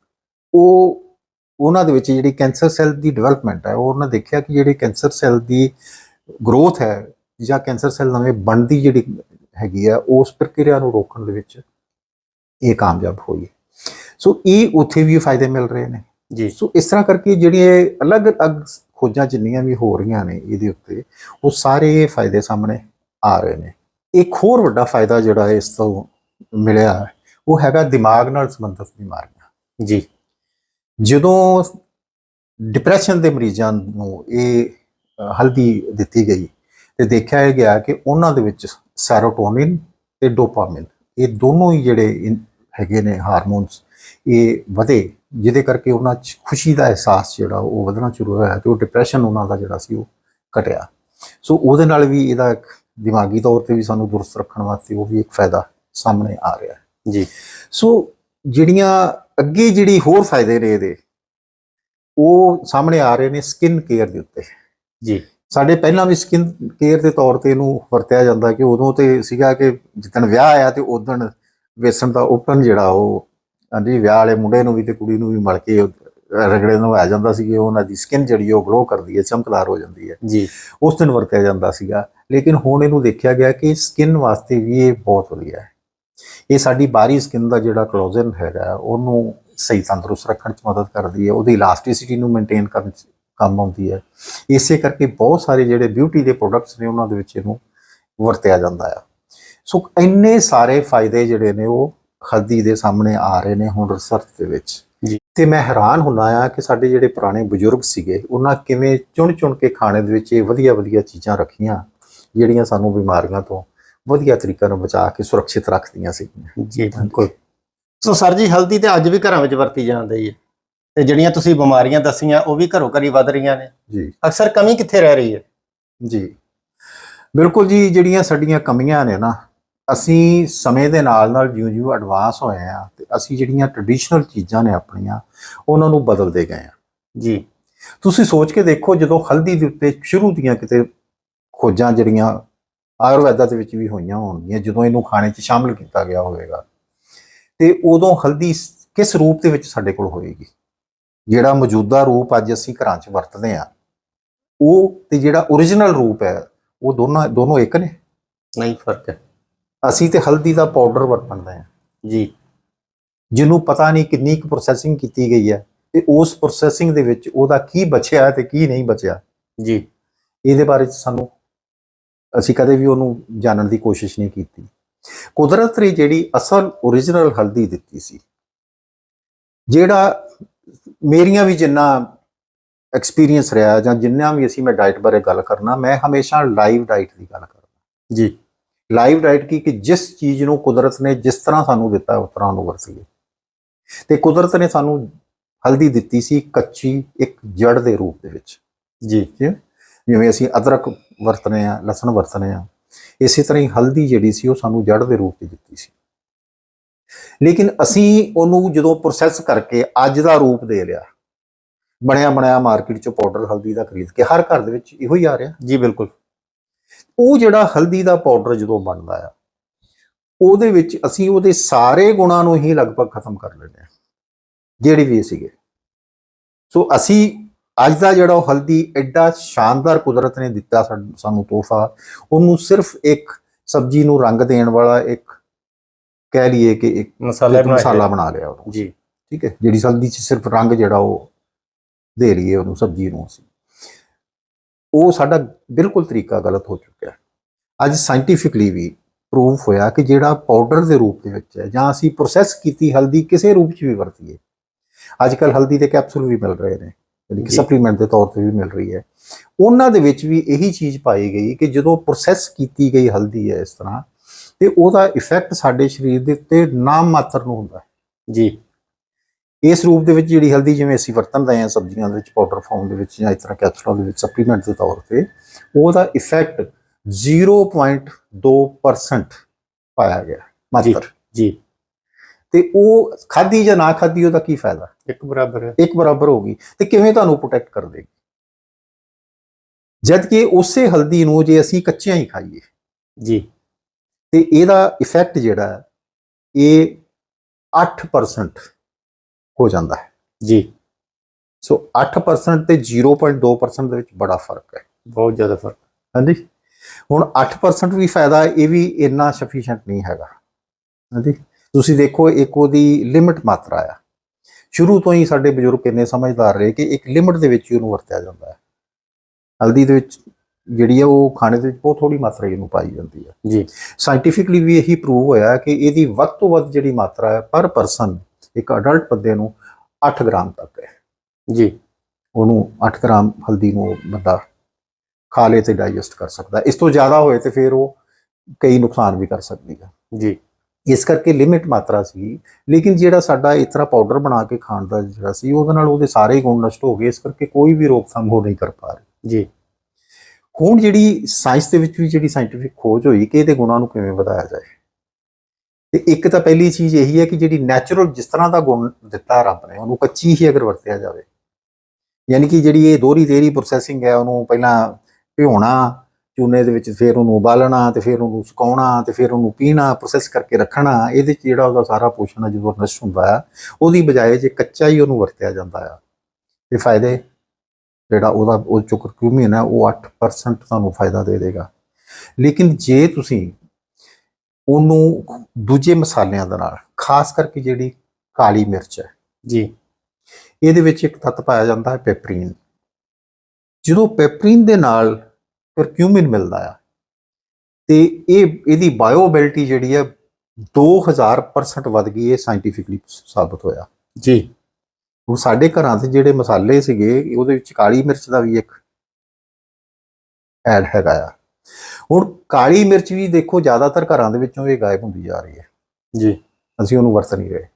ਉਹ ਉਹਨਾਂ ਦੇ ਵਿੱਚ ਜਿਹੜੀ ਕੈਂਸਰ ਸੈੱਲ ਦੀ ਡਿਵੈਲਪਮੈਂਟ ਹੈ ਉਹ ਉਹਨਾਂ ਦੇਖਿਆ ਕਿ ਜਿਹੜੇ ਕੈਂਸਰ ਸੈੱਲ ਦੀ ਗਰੋਥ ਹੈ ਜਾਂ ਕੈਂਸਰ ਸੈੱਲ ਨਵੇਂ ਬਣਦੀ ਜਿਹੜੀ ਹੈਗੀ ਆ ਉਸ ਪ੍ਰਕਿਰਿਆ ਨੂੰ ਰੋਕਣ ਦੇ ਵਿੱਚ ਇਹ ਕਾਮਯਾਬ ਹੋਈ ਸੋ ਇਹ ਉੱਥੇ ਵੀ ਫਾਇਦੇ ਮਿਲ ਰਹੇ ਨੇ। ਜੀ। ਸੋ ਇਸ ਤਰ੍ਹਾਂ ਕਰਕੇ ਜਿਹੜੀਆਂ ਅਲੱਗ-ਅਲੱਗ ਖੋਜਾਂ ਜਿੰਨੀਆਂ ਵੀ ਹੋ ਰਹੀਆਂ ਨੇ ਇਹਦੇ ਉੱਤੇ ਉਹ ਸਾਰੇ ਫਾਇਦੇ ਸਾਹਮਣੇ ਆ ਰਹੇ ਨੇ। ਇੱਕ ਹੋਰ ਵੱਡਾ ਫਾਇਦਾ ਜਿਹੜਾ ਇਸ ਤੋਂ ਮਿਲਿਆ ਉਹ ਹੈਗਾ ਦਿਮਾਗ ਨਾਲ ਸੰਬੰਧਿਤ ਬਿਮਾਰੀਆਂ। ਜੀ। ਜਦੋਂ ਡਿਪਰੈਸ਼ਨ ਦੇ ਮਰੀਜ਼ਾਂ ਨੂੰ ਇਹ ਹਲਦੀ ਦਿੱਤੀ ਗਈ ਤੇ ਦੇਖਿਆ ਗਿਆ ਕਿ ਉਹਨਾਂ ਦੇ ਵਿੱਚ ਸੈਰੋਟੋਨਿਨ ਤੇ ਡੋਪਾਮਾਈਨ ਇਹ ਦੋਨੋਂ ਹੀ ਜਿਹੜੇ ਹੈਗੇ ਨੇ ਹਾਰਮੋਨਸ ਇਹ ਵਧੇ ਜਿਹਦੇ ਕਰਕੇ ਉਹਨਾਂ 'ਚ ਖੁਸ਼ੀ ਦਾ ਅਹਿਸਾਸ ਜਿਹੜਾ ਉਹ ਵਧਣਾ ਸ਼ੁਰੂ ਹੋਇਆ ਤੇ ਉਹ ਡਿਪਰੈਸ਼ਨ ਉਹਨਾਂ ਦਾ ਜਿਹੜਾ ਸੀ ਉਹ ਘਟਿਆ। ਸੋ ਉਹਦੇ ਨਾਲ ਵੀ ਇਹਦਾ ਇੱਕ ਦਿਮਾਗੀ ਤੌਰ ਤੇ ਵੀ ਸਾਨੂੰ ਦੁਰਸਤ ਰੱਖਣ ਵਾਸਤੇ ਉਹ ਵੀ ਇੱਕ ਫਾਇਦਾ ਸਾਹਮਣੇ ਆ ਰਿਹਾ ਹੈ। ਜੀ। ਸੋ ਜਿਹੜੀਆਂ ਅੱਗੇ ਜਿਹੜੀ ਹੋਰ ਫਾਇਦੇ ਨੇ ਇਹਦੇ ਉਹ ਸਾਹਮਣੇ ਆ ਰਹੇ ਨੇ ਸਕਿਨ ਕੇਅਰ ਦੇ ਉੱਤੇ। ਜੀ। ਸਾਡੇ ਪਹਿਲਾਂ ਵੀ ਸਕਿਨ ਕੇਅਰ ਦੇ ਤੌਰ ਤੇ ਇਹਨੂੰ ਵਰਤਿਆ ਜਾਂਦਾ ਕਿ ਉਦੋਂ ਤੇ ਸੀਗਾ ਕਿ ਜਿੱਦਣ ਵਿਆਹ ਆਇਆ ਤੇ ਉਦੋਂ ਵੇਸਣ ਦਾ ਓਪਨ ਜਿਹੜਾ ਉਹ ਹਾਂਜੀ ਵਿਆਹ ਵਾਲੇ ਮੁੰਡੇ ਨੂੰ ਵੀ ਤੇ ਕੁੜੀ ਨੂੰ ਵੀ ਮਿਲ ਕੇ ਰਗੜੇ ਨਵਾਇਆ ਜਾਂਦਾ ਸੀ ਕਿ ਉਹਨਾਂ ਦੀ ਸਕਿਨ ਜਿਹੜੀ ਉਹ ਗਲੋ ਕਰਦੀ ਹੈ ਚਮਕਦਾਰ ਹੋ ਜਾਂਦੀ ਹੈ। ਜੀ। ਉਸ ਦਿਨ ਵਰਤਿਆ ਜਾਂਦਾ ਸੀਗਾ। ਲੇਕਿਨ ਹੁਣ ਇਹਨੂੰ ਦੇਖਿਆ ਗਿਆ ਕਿ ਸਕਿਨ ਵਾਸਤੇ ਵੀ ਇਹ ਬਹੁਤ ਵਧੀਆ ਹੈ। ਇਹ ਸਾਡੀ ਬਾਹਰੀ ਸਕਿਨ ਦਾ ਜਿਹੜਾ ਕੋਲੋਜਨ ਹੈਗਾ ਉਹਨੂੰ ਸਹੀ ਤੰਦਰੁਸਤ ਰੱਖਣ 'ਚ ਮਦਦ ਕਰਦੀ ਹੈ। ਉਹਦੀ ਇਲਾਸਟਿਸਿਟੀ ਨੂੰ ਮੇਨਟੇਨ ਕਰਨ 'ਚ ਕੰਮ ਆਉਂਦੀ ਹੈ। ਇਸੇ ਕਰਕੇ ਬਹੁਤ ਸਾਰੇ ਜਿਹੜੇ ਬਿਊਟੀ ਦੇ ਪ੍ਰੋਡਕਟਸ ਨੇ ਉਹਨਾਂ ਦੇ ਵਿੱਚ ਇਹਨੂੰ ਵਰਤਿਆ ਜਾਂਦਾ ਆ। ਸੋ ਇੰਨੇ ਸਾਰੇ ਫਾਇਦੇ ਜਿਹੜੇ ਨੇ ਉਹ ਹਲਦੀ ਦੇ ਸਾਹਮਣੇ ਆ ਰਹੇ ਨੇ ਹੁਣ ਰਿਸਰਚ ਦੇ ਵਿੱਚ। ਤੇ ਮੈਂ ਹੈਰਾਨ ਹੁੰਦਾ ਆ ਕਿ ਸਾਡੇ ਜਿਹੜੇ ਪੁਰਾਣੇ ਬਜ਼ੁਰਗ ਸੀਗੇ ਉਹਨਾਂ ਕਿਵੇਂ ਚੁਣ-ਚੁਣ ਕੇ ਖਾਣੇ ਦੇ ਵਿੱਚ ਇਹ ਵਧੀਆ-ਵਧੀਆ ਚੀਜ਼ਾਂ ਰੱਖੀਆਂ ਜਿਹੜੀਆਂ ਸਾਨੂੰ ਬਿਮਾਰੀਆਂ ਤੋਂ ਵਧੀਆ ਤਰੀਕੇ ਨਾਲ ਬਚਾ ਕੇ ਸੁਰੱਖਿਅਤ ਰੱਖਦੀਆਂ ਸੀਗੀਆਂ। ਜੀ। ਬਿਲਕੁਲ ਸੋ ਸਰ ਜੀ ਹਲਦੀ ਤੇ ਅੱਜ ਵੀ ਘਰਾਂ ਵਿੱਚ ਵਰਤੀ ਜਾਂਦੀ ਹੈ ਤੇ ਜਿਹੜੀਆਂ ਤੁਸੀਂ ਬਿਮਾਰੀਆਂ ਦੱਸੀਆਂ ਉਹ ਵੀ ਘਰੋਂ ਘਰੀ ਵੱਧ ਰਹੀਆਂ ਨੇ। ਜੀ। ਅਕਸਰ ਕਮੀ ਕਿੱਥੇ ਰਹਿ ਰਹੀ ਹੈ? ਜੀ। ਬਿਲਕੁਲ ਜੀ ਜਿਹੜੀਆਂ ਸਾਡੀਆਂ ਕਮੀਆਂ ਨੇ ਨਾ ਅਸੀਂ ਸਮੇਂ ਦੇ ਨਾਲ ਨਾਲ ਜਿਉਂ-ਜਿਉਂ ਐਡਵਾਂਸ ਹੋਏ ਆ ਤੇ ਅਸੀਂ ਜਿਹੜੀਆਂ ਟ੍ਰੈਡੀਸ਼ਨਲ ਚੀਜ਼ਾਂ ਨੇ ਆਪਣੀਆਂ ਉਹਨਾਂ ਨੂੰ ਬਦਲਦੇ ਗਏ ਆ ਜੀ। ਤੁਸੀਂ ਸੋਚ ਕੇ ਦੇਖੋ ਜਦੋਂ ਹਲਦੀ ਦੇ ਉੱਤੇ ਸ਼ੁਰੂ ਦੀਆਂ ਕਿਤੇ ਖੋਜਾਂ ਜਿਹੜੀਆਂ ਆਯੁਰਵੈਦਾ ਦੇ ਵਿੱਚ ਵੀ ਹੋਈਆਂ ਹੋਣਗੀਆਂ ਜਦੋਂ ਇਹਨੂੰ ਖਾਣੇ 'ਚ ਸ਼ਾਮਲ ਕੀਤਾ ਗਿਆ ਹੋਵੇਗਾ ਤੇ ਉਦੋਂ ਹਲਦੀ ਕਿਸ ਰੂਪ ਦੇ ਵਿੱਚ ਸਾਡੇ ਕੋਲ ਹੋਏਗੀ? ਜਿਹੜਾ ਮੌਜੂਦਾ ਰੂਪ ਅੱਜ ਅਸੀਂ ਘਰਾਂ 'ਚ ਵਰਤਦੇ ਆ ਉਹ ਤੇ ਜਿਹੜਾ origignal ਰੂਪ ਹੈ ਉਹ ਦੋਨਾਂ ਦੋਨੋਂ ਇੱਕ ਨੇ? ਨਹੀਂ ਫ਼ਰਕ ਹੈ। ਅਸੀਂ ਤੇ ਹਲਦੀ ਦਾ ਪਾਊਡਰ ਵਰਤਦੇ ਆ ਜੀ। ਜਿਹਨੂੰ ਪਤਾ ਨਹੀਂ ਕਿੰਨੀ ਕੁ ਪ੍ਰੋਸੈਸਿੰਗ ਕੀਤੀ ਗਈ ਹੈ ਤੇ ਉਸ ਪ੍ਰੋਸੈਸਿੰਗ ਦੇ ਵਿੱਚ ਉਹਦਾ ਕੀ ਬਚਿਆ ਤੇ ਕੀ ਨਹੀਂ ਬਚਿਆ। ਜੀ। ਇਹਦੇ ਬਾਰੇ ਸਾਨੂੰ ਅਸੀਂ ਕਦੇ ਵੀ ਉਹਨੂੰ ਜਾਣਨ ਦੀ ਕੋਸ਼ਿਸ਼ ਨਹੀਂ ਕੀਤੀ। ਕੁਦਰਤ ਨੇ ਜਿਹੜੀ ਅਸਲ origignal ਹਲਦੀ ਦਿੱਤੀ ਸੀ ਜਿਹੜਾ ਮੇਰੀਆਂ ਵੀ ਜਿੰਨਾ ਐਕਸਪੀਰੀਅੰਸ ਰਿਹਾ ਜਾਂ ਜਿੰਨਾ ਵੀ ਅਸੀਂ ਮੈਂ ਡਾਈਟ ਬਾਰੇ ਗੱਲ ਕਰਨਾ ਮੈਂ ਹਮੇਸ਼ਾ ਲਾਈਵ ਡਾਈਟ ਦੀ ਗੱਲ ਕਰਦਾ। ਜੀ। ਲਾਈਵ ਡਾਈਟ ਕੀ ਕਿ ਜਿਸ ਚੀਜ਼ ਨੂੰ ਕੁਦਰਤ ਨੇ ਜਿਸ ਤਰ੍ਹਾਂ ਸਾਨੂੰ ਦਿੱਤਾ, ਉਸ ਤਰ੍ਹਾਂ ਨੂੰ ਵਰਤੀਏ ਤੇ ਕੁਦਰਤ ਨੇ ਸਾਨੂੰ ਹਲਦੀ ਦਿੱਤੀ ਸੀ ਕੱਚੀ ਇੱਕ ਜੜ ਦੇ ਰੂਪ ਦੇ ਵਿੱਚ। ਜੀ ਜਿਵੇਂ ਅਸੀਂ ਅਦਰਕ ਵਰਤਨੇ ਆ, ਲਸਣ ਵਰਤਨੇ ਆ, ਇਸੇ ਤਰ੍ਹਾਂ ਹੀ ਹਲਦੀ ਜਿਹੜੀ ਸੀ ਉਹ ਸਾਨੂੰ ਜੜ ਦੇ ਰੂਪ ਵਿੱਚ ਦਿੱਤੀ ਸੀ। ਲੇਕਿਨ ਅਸੀਂ ਉਹਨੂੰ ਜਦੋਂ ਪ੍ਰੋਸੈਸ ਕਰਕੇ ਅੱਜ ਦਾ ਰੂਪ ਦੇ ਲਿਆ ਬਣਿਆ ਬਣਾਇਆ ਮਾਰਕੀਟ ਚੋਂ ਪਾਊਡਰ ਹਲਦੀ ਦਾ ਖਰੀਦ ਕੇ, ਹਰ ਘਰ ਦੇ ਵਿੱਚ ਇਹੋ ਹੀ ਆ ਰਿਹਾ। ਜੀ, ਬਿਲਕੁਲ। ਉਹ ਜਿਹੜਾ ਹਲਦੀ ਦਾ ਪਾਊਡਰ ਜਦੋਂ ਬਣਦਾ ਆ ਉਹਦੇ ਵਿੱਚ ਅਸੀਂ ਉਹਦੇ ਸਾਰੇ ਗੁਣਾਂ ਨੂੰ ਹੀ ਲਗਭਗ ਖਤਮ ਕਰ ਲੈਂਦੇ ਆ ਜਿਹੜੇ ਵੀ ਸੀਗੇ। ਸੋ ਅਸੀਂ ਅੱਜ ਦਾ ਜਿਹੜਾ ਉਹ ਹਲਦੀ ਐਡਾ ਸ਼ਾਨਦਾਰ ਕੁਦਰਤ ਨੇ ਦਿੱਤਾ ਸਾਨੂੰ ਤੋਹਫਾ ਉਹਨੂੰ ਸਿਰਫ ਇੱਕ ਸਬਜ਼ੀ ਨੂੰ ਰੰਗ ਦੇਣ ਵਾਲਾ ਇੱਕ ਕਹਿ ਲਈਏ ਕਿ ਇੱਕ ਮਸਾਲਾ ਮਸਾਲਾ ਬਣਾ ਲਿਆ ਉਹਨੂੰ। ਜੀ। ਠੀਕ ਹੈ ਜਿਹੜੀ ਹਲਦੀ ਚ ਸਿਰਫ ਰੰਗ ਜਿਹੜਾ ਉਹ ਦੇ ਲਈਏ ਉਹਨੂੰ ਸਬਜ਼ੀ ਨੂੰ ਅਸੀਂ। ਉਹ ਸਾਡਾ ਬਿਲਕੁਲ ਤਰੀਕਾ ਗਲਤ ਹੋ ਚੁੱਕਿਆ ਹੈ। ਅੱਜ ਸਾਇੰਟੀਫਿਕਲੀ ਵੀ ਪ੍ਰੂਫ ਹੋਇਆ ਕਿ ਜਿਹੜਾ ਪਾਊਡਰ ਦੇ ਰੂਪ ਦੇ ਵਿੱਚ ਹੈ ਜਾਂ ਅਸੀਂ ਪ੍ਰੋਸੈਸ ਕੀਤੀ ਹਲਦੀ ਕਿਸੇ ਰੂਪ 'ਚ ਵੀ ਵਰਤੀਏ। ਅੱਜ ਕੱਲ ਹਲਦੀ ਦੇ ਕੈਪਸੂਲ ਵੀ ਮਿਲ ਰਹੇ ਨੇ ਯਾਨੀ ਕਿ। ਸਪਲੀਮੈਂਟ ਦੇ ਤੌਰ ਤੇ ਵੀ ਮਿਲ ਰਹੀ ਹੈ। ਉਹਨਾਂ ਦੇ ਵਿੱਚ ਵੀ ਇਹੀ ਚੀਜ਼ ਪਾਈ ਗਈ ਕਿ ਜਦੋਂ ਪ੍ਰੋਸੈਸ ਕੀਤੀ ਗਈ ਹਲਦੀ ਹੈ ਇਸ ਤਰ੍ਹਾਂ ਤੇ ਉਹਦਾ ਇਫੈਕਟ ਸਾਡੇ ਸਰੀਰ ਦੇ ਉੱਤੇ ਨਾਮ ਮਾਤਰ ਨੂੰ ਹੁੰਦਾ ਹੈ। ਜੀ। ਇਸ ਰੂਪ ਦੇ ਵਿੱਚ ਜਿਹੜੀ ਹਲਦੀ ਜਿਵੇਂ ਅਸੀਂ ਵਰਤਨ ਰਹੇ ਹਾਂ ਸਬਜ਼ੀਆਂ ਦੇ ਵਿੱਚ ਪਾਊਡਰ ਫਾਰਮ ਦੇ ਵਿੱਚ ਜਾਂ ਇਸ ਤਰ੍ਹਾਂ ਕੈਪਸੂਲਾਂ ਦੇ ਵਿੱਚ ਸਪਲੀਮੈਂਟ ਦੇ ਤੌਰ ਤੇ ਉਹਦਾ ਇਫੈਕਟ 0.2% ਪਾਇਆ ਗਿਆ ਮਾਤਰ। ਜੀ। ਤੇ ਉਹ ਖਾਦੀ ਜਾਂ ਨਾ ਖਾਦੀ ਉਹਦਾ ਕੀ ਫਾਇਦਾ? ਇੱਕ ਬਰਾਬਰ ਹੈ। ਇੱਕ ਬਰਾਬਰ ਹੋਗੀ ਤੇ ਕਿਵੇਂ ਤੁਹਾਨੂੰ ਪ੍ਰੋਟੈਕਟ ਕਰ ਦੇਗੀ? ਜਦ ਕਿ ਉਸੇ ਹਲਦੀ ਨੂੰ ਜੇ ਅਸੀਂ ਕੱਚਿਆਂ ਹੀ ਖਾਈਏ ਜੀ। ਤੇ ਇਹਦਾ ਇਫੈਕਟ ਜਿਹੜਾ ਹੈ ਇਹ 8% ਹੋ ਜਾਂਦਾ ਹੈ। ਜੀ। ਸੋ 8% ਤੇ 0.2% ਦੇ ਵਿੱਚ ਬੜਾ ਫ਼ਰਕ ਹੈ। ਬਹੁਤ ਜ਼ਿਆਦਾ ਫ਼ਰਕ। ਹਾਂਜੀ। ਹੁਣ 8% ਵੀ ਫਾਇਦਾ ਇਹ ਵੀ ਇੰਨਾ ਸਫੀਸ਼ੀਐਂਟ ਨਹੀਂ ਹੈਗਾ। ਹਾਂਜੀ। ਤੁਸੀਂ ਦੇਖੋ ਇੱਕ ਉਹਦੀ ਲਿਮਿਟ ਮਾਤਰਾ ਆ। ਸ਼ੁਰੂ ਤੋਂ ਹੀ ਸਾਡੇ ਬਜ਼ੁਰਗ ਕਿੰਨੇ ਸਮਝਦਾਰ ਰਹੇ ਕਿ ਇੱਕ ਲਿਮਿਟ ਦੇ ਵਿੱਚ ਹੀ ਉਹਨੂੰ ਵਰਤਿਆ ਜਾਂਦਾ ਹੈ। ਹਲਦੀ ਦੇ ਵਿੱਚ ਜਿਹੜੀ ਹੈ ਉਹ ਖਾਣੇ ਦੇ ਵਿੱਚ ਬਹੁਤ ਥੋੜੀ ਮਾਤਰਾ ਇਹਨੂੰ ਪਾਈ ਜਾਂਦੀ ਹੈ ਜੀ। ਸਾਇੰਟੀਫਿਕਲੀ ਵੀ ਇਹੀ ਪ੍ਰੂਵ ਹੋਇਆ ਕਿ ਇਹਦੀ ਵੱਧ ਤੋਂ ਵੱਧ ਜਿਹੜੀ ਮਾਤਰਾ ਹੈ ਪਰ ਪਰਸਨ ਇੱਕ ਅਡਲਟ ਬੰਦੇ ਨੂੰ 8 ਗ੍ਰਾਮ ਤੱਕ ਹੈ। ਜੀ। ਉਹਨੂੰ 8 ਗ੍ਰਾਮ ਹਲਦੀ ਨੂੰ ਬੰਦਾ ਖਾ ਲੇ ਤੇ ਡਾਈਜੈਸਟ ਕਰ ਸਕਦਾ। ਇਸ ਤੋਂ ਜ਼ਿਆਦਾ ਹੋਏ ਤੇ ਫਿਰ ਉਹ ਕਈ ਨੁਕਸਾਨ ਵੀ ਕਰ ਸਕਦੀ ਹੈ। ਜੀ। ਇਸ ਕਰਕੇ ਲਿਮਿਟ ਮਾਤਰਾ ਸੀ। ਲੇਕਿਨ ਜਿਹੜਾ ਸਾਡਾ ਇਸ ਤਰ੍ਹਾਂ ਪਾਊਡਰ ਬਣਾ ਕੇ ਖਾਣ ਦਾ ਜਿਹੜਾ ਸੀ ਉਹਦੇ ਨਾਲ ਉਹਦੇ ਸਾਰੇ ਹੀ ਗੁਣ ਨਸ਼ਟ ਹੋ ਗਏ। ਇਸ ਕਰਕੇ ਕੋਈ ਵੀ ਰੋਕਥਾਮ ਹੋ ਨਹੀਂ ਕਰ ਪਾ ਰਹੀ। ਜੀ। ਹੁਣ ਜਿਹੜੀ ਸਾਇੰਸ ਦੇ ਵਿੱਚ ਵੀ ਜਿਹੜੀ ਸਾਇੰਟੀਫਿਕ ਖੋਜ ਹੋਈ ਕਿ ਇਹਦੇ ਗੁਣਾਂ ਨੂੰ ਕਿਵੇਂ ਵਧਾਇਆ ਜਾਏ? ਤੇ ਇੱਕ ਤਾਂ ਪਹਿਲੀ ਚੀਜ਼ ਇਹੀ ਹੈ ਕਿ ਜਿਹੜੀ ਨੈਚੁਰਲ ਜਿਸ ਤਰ੍ਹਾਂ ਦਾ ਗੁਣ ਦਿੱਤਾ ਰੱਬ ਨੇ, ਉਹਨੂੰ ਕੱਚੀ ਹੀ ਅਗਰ ਵਰਤਿਆ ਜਾਵੇ। ਯਾਨੀ ਕਿ ਜਿਹੜੀ ਇਹ ਦੋਹਰੀ ਤੇਰੀ ਪ੍ਰੋਸੈਸਿੰਗ ਹੈ, ਉਹਨੂੰ ਪਹਿਲਾਂ ਭਿਉਣਾ, ਚੂਨੇ ਦੇ ਵਿੱਚ ਫਿਰ ਉਹਨੂੰ ਉਬਾਲਣਾ ਤੇ ਫਿਰ ਉਹਨੂੰ ਸੁਕਾਉਣਾ ਤੇ ਫਿਰ ਉਹਨੂੰ ਪੀਣਾ ਪ੍ਰੋਸੈਸ ਕਰਕੇ ਰੱਖਣਾ, ਇਹਦੇ ਚ ਜਿਹੜਾ ਉਹਦਾ ਸਾਰਾ ਪੋਸ਼ਣ ਹੈ, ਜਦੋਂ ਨਸ਼ਟ ਹੁੰਦਾ ਹੈ, ਉਹਦੀ ਬਜਾਏ ਜੇ ਕੱਚਾ ਹੀ ਉਹਨੂੰ ਵਰਤਿਆ ਜਾਂਦਾ ਆ ਤੇ ਫਾਇਦੇ? ਜਿਹੜਾ ਉਹਦਾ ਉਹ ਚੋਂ ਕਰਕਿਊਮਿਨ ਹੈ, ਉਹ 8% ਤੁਹਾਨੂੰ ਫਾਇਦਾ ਦੇ ਦੇਗਾ। ਲੇਕਿਨ ਜੇ ਤੁਸੀਂ ਉਹਨੂੰ ਦੂਜੇ ਮਸਾਲਿਆਂ ਦੇ ਨਾਲ ਖਾਸ ਕਰਕੇ ਜਿਹੜੀ ਕਾਲੀ ਮਿਰਚ ਹੈ। ਜੀ। ਇਹਦੇ ਵਿੱਚ ਇੱਕ ਤੱਤ ਪਾਇਆ ਜਾਂਦਾ ਹੈ ਪੈਪਰੀਨ ਜਦੋਂ ਪੈਪਰੀਨ ਦੇ ਨਾਲ ਕਰਕਿਊਮਿਨ ਮਿਲਦਾ ਆ ਤੇ ਇਹ ਇਹਦੀ ਬਾਇਓਬਿਲਿਟੀ ਜਿਹੜੀ ਹੈ 2000% ਵੱਧ ਗਈ ਇਹ ਸਾਇੰਟੀਫਿਕਲੀ ਸਾਬਤ ਹੋਇਆ। ਜੀ। ਹੁਣ ਸਾਡੇ ਘਰਾਂ 'ਚ ਜਿਹੜੇ ਮਸਾਲੇ ਸੀਗੇ ਉਹਦੇ ਵਿੱਚ ਕਾਲੀ ਮਿਰਚ ਦਾ ਵੀ ਇੱਕ ਐਡ ਹੈਗਾ ਆ। ਹੁਣ ਕਾਲੀ ਮਿਰਚ ਵੀ ਦੇਖੋ ਜ਼ਿਆਦਾਤਰ ਘਰਾਂ ਦੇ ਵਿੱਚੋਂ ਇਹ ਗਾਇਬ ਹੁੰਦੀ ਜਾ ਰਹੀ ਹੈ। ਜੀ। ਅਸੀਂ ਉਹਨੂੰ ਵਰਤ ਨਹੀਂ ਰਹੇ।